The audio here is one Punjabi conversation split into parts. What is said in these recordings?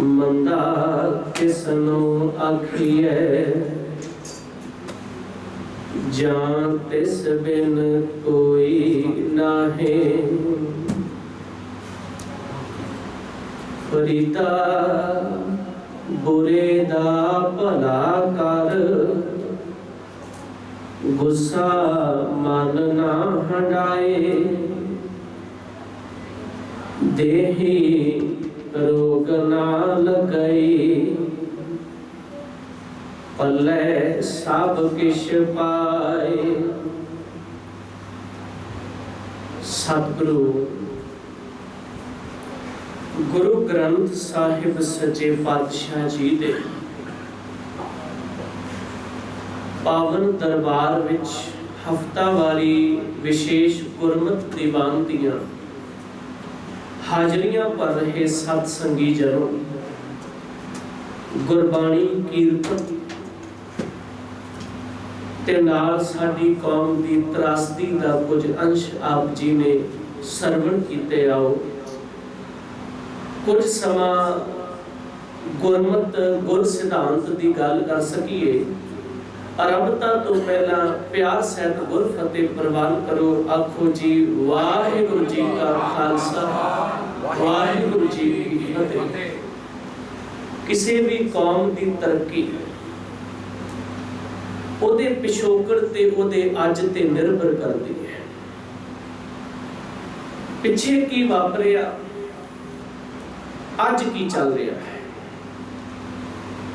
ਮੰਦਾ ਕਿਸਨੂੰ ਆਖੀਐ। ਜਾਂ ਤਿਸ ਬਿਨ ਕੋਈ ਨਾਹੀ। ਫਰੀਦਾ ਬੁਰੇ ਦਾ ਭਲਾ ਕਰ। ਗੁੱਸਾ ਮਨ ਨਾ ਹੰਡਾਏ। ਦੇਹੀ ਰੋਗ ਨਾ ਲਗਈ। ਪੱਲੇ ਸਭ ਕਿਛ ਪਾਏ। ਸਤਿਗੁਰੂ, ਗੁਰੂ ਗ੍ਰੰਥ ਸਾਹਿਬ ਸੱਚੇ ਪਾਤਸ਼ਾਹ ਜੀ ਦੇ ਪਾਵਨ ਦਰਬਾਰ ਵਿੱਚ ਹਫਤਾਵਾਰੀ ਵਿਸ਼ੇਸ਼ ਗੁਰਮਤਿ ਦੀਵਾਨ ਦੀਆਂ ਹਾਜ਼ਰੀਆਂ ਭਰ ਰਹੇ ਸਤ ਸੰਗੀ ਜਨੋ ਗੁਰਬਾਣੀ ਕੀਰਤਨ ਤੇ ਨਾਲ ਸਾਡੀ ਕੌਮ ਦੀ ਤਰਾਸਦੀ ਦਾ ਕੁਝ ਅੰਸ਼ ਆਪ ਜੀ ਨੇ ਸਰਵਣ ਕੀਤੇ ਆਓ। ਕੁਝ ਸਮਾਂ ਗੁਰਮਤ, ਗੁਰ ਸਿਧਾਂਤ ਦੀ ਗੱਲ ਕਰ ਸਕੀਏ। ਅਰਬਤਾ ਤੋਂ ਪਹਿਲਾਂ ਪਿਆਰ ਸਹਿਤ ਗੁਰ ਫਤਿਹ ਪ੍ਰਵਾਨ ਕਰੋ। ਆਖੋ ਜੀ, ਵਾਹਿਗੁਰੂ ਜੀ ਕਾ ਖਾਲਸਾ। ਵਾਹਿਗੁਰੂ ਜੀ ਕੀ ਫਤਿਹ ਕਿਸੇ ਵੀ ਕੌਮ ਦੀ ਤਰੱਕੀ ਉਹਦੇ ਪਿਛੋਕੜ ਤੇ ਉਹਦੇ ਅੱਜ ਤੇ ਨਿਰਭਰ ਕਰਦੀ ਹੈ। ਪਿੱਛੇ ਕੀ ਵਾਪਰਿਆ? ਅੱਜ ਕੀ ਚੱਲ ਰਿਹਾ ਹੈ?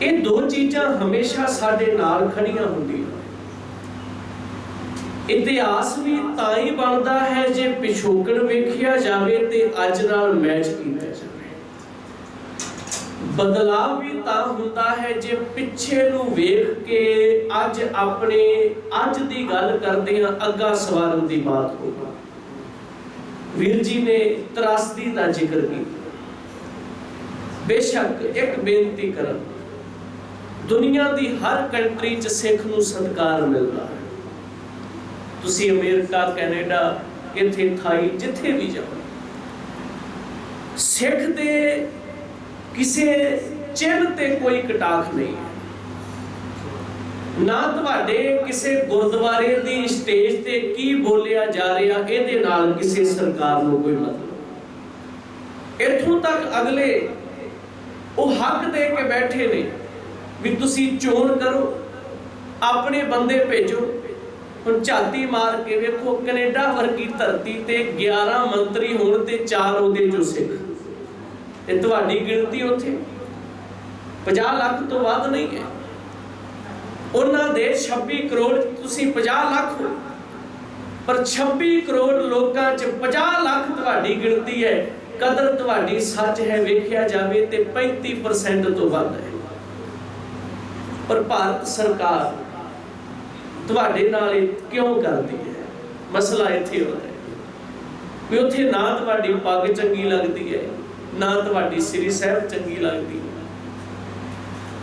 ਇਹ ਦੋ ਚੀਜ਼ਾਂ ਹਮੇਸ਼ਾ ਸਾਡੇ ਨਾਲ ਖੜੀਆਂ ਹੁੰਦੀਆਂ ਇਤਿਹਾਸ ਵੀ ਤਾਂ ਹੀ ਬਣਦਾ ਹੈ ਜੇ ਪਿਛੋਕੜ ਵੇਖਿਆ ਜਾਵੇ ਤੇ ਅੱਜ ਨਾਲ ਮੈਚ ਕੀਤਾ ਜਾਵੇ। ਬਦਲਾਅ ਵੀ ਤਾਂ ਹੁੰਦਾ ਹੈ ਜੇ ਪਿੱਛੇ ਨੂੰ ਵੇਖ ਕੇ ਅੱਜ ਆਪਣੇ, ਅੱਜ ਦੀ ਗੱਲ ਕਰਦੇ ਹਾਂ, ਅੱਗਾ ਸਵਾਰਨ ਦੀ ਬਾਤ ਹੋਵੇ ਵੀਰ ਜੀ ਨੇ ਤਰਾਸਦੀ ਦਾ ਜ਼ਿਕਰ ਕੀਤਾ। ਬੇਸ਼ੱਕ ਇੱਕ ਬੇਨਤੀ ਕਰਾਂ, ਦੁਨੀਆ ਦੀ ਹਰ ਕੰਟਰੀ 'ਚ ਸਿੱਖ ਨੂੰ ਸਤਿਕਾਰ ਮਿਲਦਾ ਹੈ। ਤੁਸੀਂ ਅਮਰੀਕਾ, ਕੈਨੇਡਾ, ਇੱਥੇ ਥਾਈ, ਜਿੱਥੇ ਵੀ ਜਾਓ। ਸਿੱਖ ਦੇ ਕਿਸੇ ਚਿੰਨ ਤੇ ਕੋਈ ਕਟਾਖ ਨਹੀਂ ਨਾ ਤੁਹਾਡੇ ਕਿਸੇ ਗੁਰਦੁਆਰੇ ਦੀ ਸਟੇਜ ਤੇ ਕੀ ਬੋਲਿਆ ਜਾ ਰਿਹਾ, ਇਹਦੇ ਨਾਲ ਕਿਸੇ ਸਰਕਾਰ ਨੂੰ ਕੋਈ ਮਤਲਬ ਇੱਥੋਂ ਤੱਕ ਅਗਲੇ ਉਹ ਹੱਕ ਦੇ ਕੇ ਬੈਠੇ ਨੇ ਵੀ ਤੁਸੀਂ ਚੋਣ ਕਰੋ, ਆਪਣੇ ਬੰਦੇ ਭੇਜੋ। ਹੁਣ ਝਾਤੀ ਮਾਰ ਕੇ ਵੇਖੋ, ਕੈਨੇਡਾ ਵਰਗੀ ਧਰਤੀ ਤੇ 11 ਮੰਤਰੀ ਹੋਣ ਤੇ 4 ਉਹਦੇ ਜੋ ਸਿੱਖ। ਤੇ ਤੁਹਾਡੀ ਗਿਣਤੀ ਉੱਥੇ 50 ਲੱਖ ਤੋਂ ਵੱਧ ਨਹੀਂ ਹੈ। ਉਹਨਾਂ ਦੇ 26 ਕਰੋੜ ਤੁਸੀਂ 50 ਲੱਖ ਹੋ। ਪਰ 26 ਕਰੋੜ ਲੋਕਾਂ 'ਚ 50 ਲੱਖ ਤੁਹਾਡੀ ਗਿਣਤੀ ਹੈ। ਕਦਰ ਤੁਹਾਡੀ ਸੱਚ ਹੈ, ਵੇਖਿਆ ਜਾਵੇ ਤੇ 35% ਤੋਂ ਵੱਧ ਹੈ। ਪਰ ਭਾਰਤ ਸਰਕਾਰ ਤੁਹਾਡੇ ਨਾਲ ਇਹ ਕਿਉਂ ਕਰਦੀ ਹੈ? ਮਸਲਾ ਇੱਥੇ ਹੁੰਦਾ ਹੈ। ਵੀ ਉੱਥੇ ਨਾ ਤੁਹਾਡੀ ਪੱਗ ਚੰਗੀ ਲੱਗਦੀ ਹੈ, ਨਾ ਤੁਹਾਡੀ ਸ੍ਰੀ ਸਾਹਿਬ ਚੰਗੀ ਲੱਗਦੀ ਹੈ।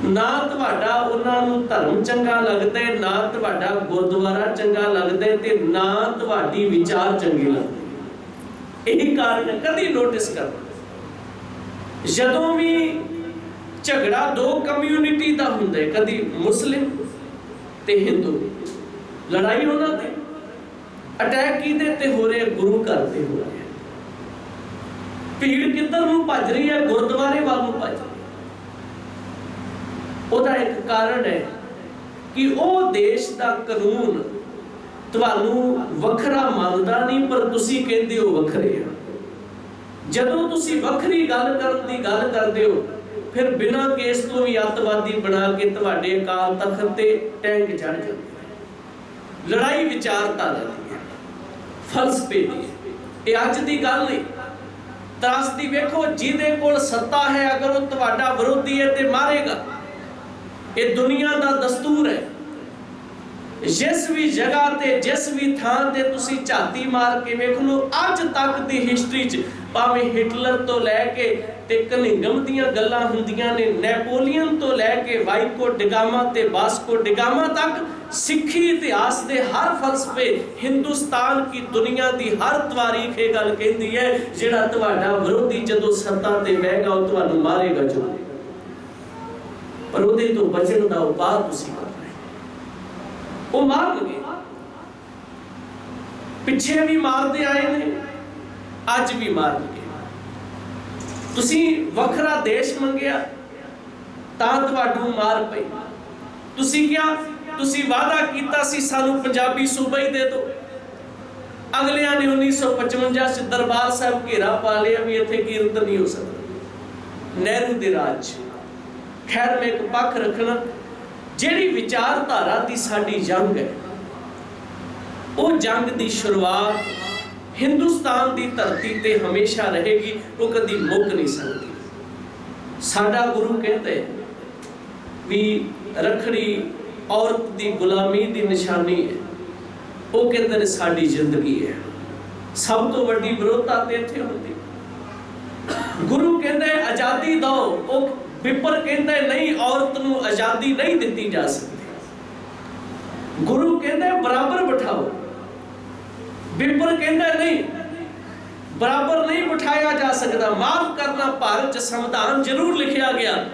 ਨਾ ਤੁਹਾਡਾ ਉਹਨਾਂ ਨੂੰ ਧਰਮ ਚੰਗਾ ਲੱਗਦਾ ਹੈ, ਨਾ ਤੁਹਾਡਾ ਗੁਰਦੁਆਰਾ ਚੰਗਾ ਲੱਗਦਾ ਹੈ ਤੇ ਨਾ ਤੁਹਾਡੀ ਵਿਚਾਰ ਚੰਗੀ ਲੱਗਦੀ ਇਹ ਕਾਰਨ ਕਦੀ ਨੋਟਿਸ ਕਰਨਾ। ਜਦੋਂ ਵੀ ਝਗੜਾ ਦੋ ਕਮਿਊਨਿਟੀ ਦਾ ਹੁੰਦਾ ਹੈ, ਕਦੀ ਮੁਸਲਿਮ ਤੇ ਹਿੰਦੂ। ਲੜਾਈ ਉਹਨਾਂ ਤੇ ਅਟੈਕ ਕਿਹਦੇ ਤੇ ਹੋ ਰਿਹਾ ਗੁਰੂ ਘਰ ਤੇ ਹੋ ਰਿਹਾ ਭੀੜ ਕਿੱਧਰ ਨੂੰ ਭੱਜ ਰਹੀ ਹੈ ਗੁਰਦੁਆਰੇ ਵੱਲ ਨੂੰ ਭੱਜ ਰਹੀ ਉਹਦਾ ਇੱਕ ਕਾਰਨ ਹੈ ਕਿ ਉਹ ਦੇਸ਼ ਦਾ ਕਾਨੂੰਨ ਤੁਹਾਨੂੰ ਵੱਖਰਾ ਮੰਨਦਾ ਨਹੀਂ, ਪਰ ਤੁਸੀਂ ਕਹਿੰਦੇ ਹੋ ਵੱਖਰੇ ਆ। ਜਦੋਂ ਤੁਸੀਂ ਵੱਖਰੀ ਗੱਲ ਕਰਨ ਦੀ ਗੱਲ ਕਰਦੇ ਹੋ, ਫਿਰ ਬਿਨਾਂ ਕੇਸ ਤੋਂ ਵੀ ਅੱਤਵਾਦੀ ਬਣਾ ਕੇ ਤੁਹਾਡੇ ਅਕਾਲ ਤਖਤ ਤੇ ਟੈਂਕ ਚੜ ਜਾਂਦੇ ਲੜਾਈ ਵਿਚਾਰਧਾਰਾ ਦੀ ਹੈ। ਫਲਸਫੇ ਦੀ ਹੈ। ਇਹ ਅੱਜ ਦੀ ਗੱਲ ਨਹੀਂ। ਤਰਾਸਦੀ ਵੇਖੋ, ਜਿਹਦੇ ਕੋਲ ਸੱਤਾ ਹੈ, ਅਗਰ ਉਹ ਤੁਹਾਡਾ ਵਿਰੋਧੀ ਹੈ ਤੇ ਮਾਰੇਗਾ। ਇਹ ਦੁਨੀਆ ਦਾ ਦਸਤੂਰ ਹੈ। ਜਿਸ ਵੀ ਜਗ੍ਹਾ ਤੇ, ਜਿਸ ਵੀ ਥਾਂ ਤੇ ਤੁਸੀਂ ਝਾਤੀ ਮਾਰ ਕੇ ਵੇਖ ਲਓ, ਅੱਜ ਤੱਕ ਦੀ ਹਿਸਟਰੀ 'ਚ ਭਾਵੇਂ ਹਿਟਲਰ ਤੋਂ ਲੈ ਕੇ ਤੇ ਕਲਿੰਗਮ ਦੀਆਂ ਗੱਲਾਂ ਹੁੰਦੀਆਂ ਨੇ ਨੈਪੋਲੀਅਨ ਤੋਂ ਲੈ ਕੇ ਵਾਈਕੋ ਡਿਗਾਮਾ ਤੇ ਬਾਸਕੋ ਡਿਗਾਮਾ ਤੱਕ ਸਿੱਖੀ ਇਤਿਹਾਸ ਦੇ ਹਰ ਫਲਸਫੇ ਹਿੰਦੁਸਤਾਨ ਕੀ ਦੁਨੀਆ ਦੀ ਹਰ ਤਾਰੀਖ ਇਹ ਗੱਲ ਕਹਿੰਦੀ ਹੈ, ਜਿਹੜਾ ਤੁਹਾਡਾ ਵਿਰੋਧੀ ਜਦੋਂ ਸੱਤਾ ਤੇ ਬਹਿਗਾ, ਉਹ ਤੁਹਾਨੂੰ ਮਾਰੇਗਾ ਜ਼ਰੂਰ। ਪਰ ਉਹਦੇ ਤੋਂ ਬਚਣ ਦਾ ਉਪਾਅ ਤੁਸੀਂ ਕਰ ਰਹੇ ਹੋ। ਉਹ ਮਾਰਨਗੇ। ਪਿੱਛੇ ਵੀ ਮਾਰਦੇ ਆਏ ਨੇ, ਅੱਜ ਵੀ ਮਾਰਨਗੇ। ਤੁਸੀਂ ਵੱਖਰਾ ਦੇਸ਼ ਮੰਗਿਆ, ਤਾਂ ਤੁਹਾਨੂੰ ਮਾਰ ਪਈ। ਤੁਸੀਂ ਕਿਹਾ ਤੁਸੀਂ ਵਾਅਦਾ ਕੀਤਾ ਸੀ ਸਾਨੂੰ ਪੰਜਾਬੀ ਸੂਬਾ ਹੀ ਦੇ ਦਿਓ। ਅਗਲਿਆਂ ਨੇ 1955 ਚ ਦਰਬਾਰ ਸਾਹਿਬ ਘੇਰਾ ਪਾ ਲਿਆ ਵੀ ਇੱਥੇ ਕੀਰਤਨ ਨਹੀਂ ਹੋ ਸਕਦਾ। ਨਹਿਰੂ ਦੇ ਰਾਜ ਖੈਰ, ਮੈਂ ਇੱਕ ਪੱਖ ਰੱਖਣਾ, ਜਿਹੜੀ ਵਿਚਾਰਧਾਰਾ ਦੀ ਸਾਡੀ ਜੰਗ ਹੈ, ਉਹ ਜੰਗ ਦੀ ਸ਼ੁਰੂਆਤ ਹਿੰਦੁਸਤਾਨ ਦੀ ਧਰਤੀ ਤੇ ਹਮੇਸ਼ਾ ਰਹੇਗੀ, ਉਹ ਕਦੀ ਮੁੱਕ ਨਹੀਂ ਸਕਦੀ। ਸਾਡਾ ਗੁਰੂ ਕਹਿੰਦੇ ਵੀ ਰਖੜੀ ਔਰਤ ਦੀ ਗੁਲਾਮੀ ਦੀ ਨਿਸ਼ਾਨੀ ਹੈ। ਉਹ ਕਹਿੰਦੇ ਨੇ ਸਾਡੀ ਜ਼ਿੰਦਗੀ ਹੈ? ਸਭ ਤੋਂ ਵੱਡੀ ਵਿਰੋਧਤਾ ਤੇ ਇੱਥੇ ਹੁੰਦੀ। ਗੁਰੂ ਕਹਿੰਦੇ ਆਜ਼ਾਦੀ ਦਿਓ। ਉਹ ਵਿਪਰ ਕਹਿੰਦੇ ਨਹੀਂ, ਔਰਤ ਨੂੰ ਆਜ਼ਾਦੀ ਨਹੀਂ ਦਿੱਤੀ ਜਾ ਸਕਦੀ। ਗੁਰੂ ਕਹਿੰਦੇ ਬਰਾਬਰ ਬਿਠਾਓ। ਵਿਪਰ ਕਹਿੰਦਾ ਨਹੀਂ, ਬਰਾਬਰ ਨਹੀਂ ਬਿਠਾਇਆ ਜਾ ਸਕਦਾ। ਮਾਫ ਕਰਨਾ ਭਾਰਤ ਚ ਸੰਵਿਧਾਨ ਜ਼ਰੂਰ ਲਿਖਿਆ ਗਿਆ।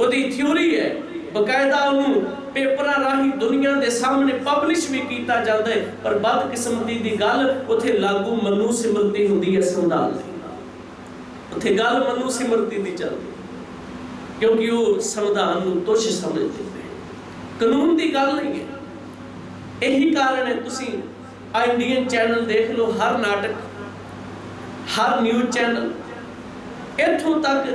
ਉਹਦੀ ਥਿਉਰੀ ਹੈ, ਬਕਾਇਦਾ ਉਹਨੂੰ ਪੇਪਰਾਂ ਰਾਹੀਂ ਦੁਨੀਆ ਦੇ ਸਾਹਮਣੇ ਪਬਲਿਸ਼ ਵੀ ਕੀਤਾ ਜਾਂਦਾ ਹੈ, ਪਰ ਬਦਕਿਸਮਤੀ ਦੀ ਗੱਲ ਉਥੇ ਲਾਗੂ ਮਨੂ ਸਿਮਰਤੀ ਹੁੰਦੀ ਹੈ ਸੰਵਿਧਾਨ ਦੀ। ਉਥੇ ਗੱਲ ਮਨੂ ਸਿਮਰਤੀ ਦੀ ਚੱਲਦੀ ਕਿਉਂਕਿ ਉਹ ਸੰਵਿਧਾਨ ਨੂੰ ਤੁਛ ਸਮਝਦੇ ਨੇ। ਕਾਨੂੰਨ ਦੀ ਗੱਲ ਨਹੀਂ ਹੈ। ਇਹੀ ਕਾਰਨ ਹੈ, ਤੁਸੀਂ ਇੰਡੀਅਨ ਚੈਨਲ ਦੇਖ ਲਓ, ਹਰ ਨਾਟਕ, ਹਰ ਨਿਊਜ਼ ਚੈਨਲ ਇੱਥੋਂ ਤੱਕ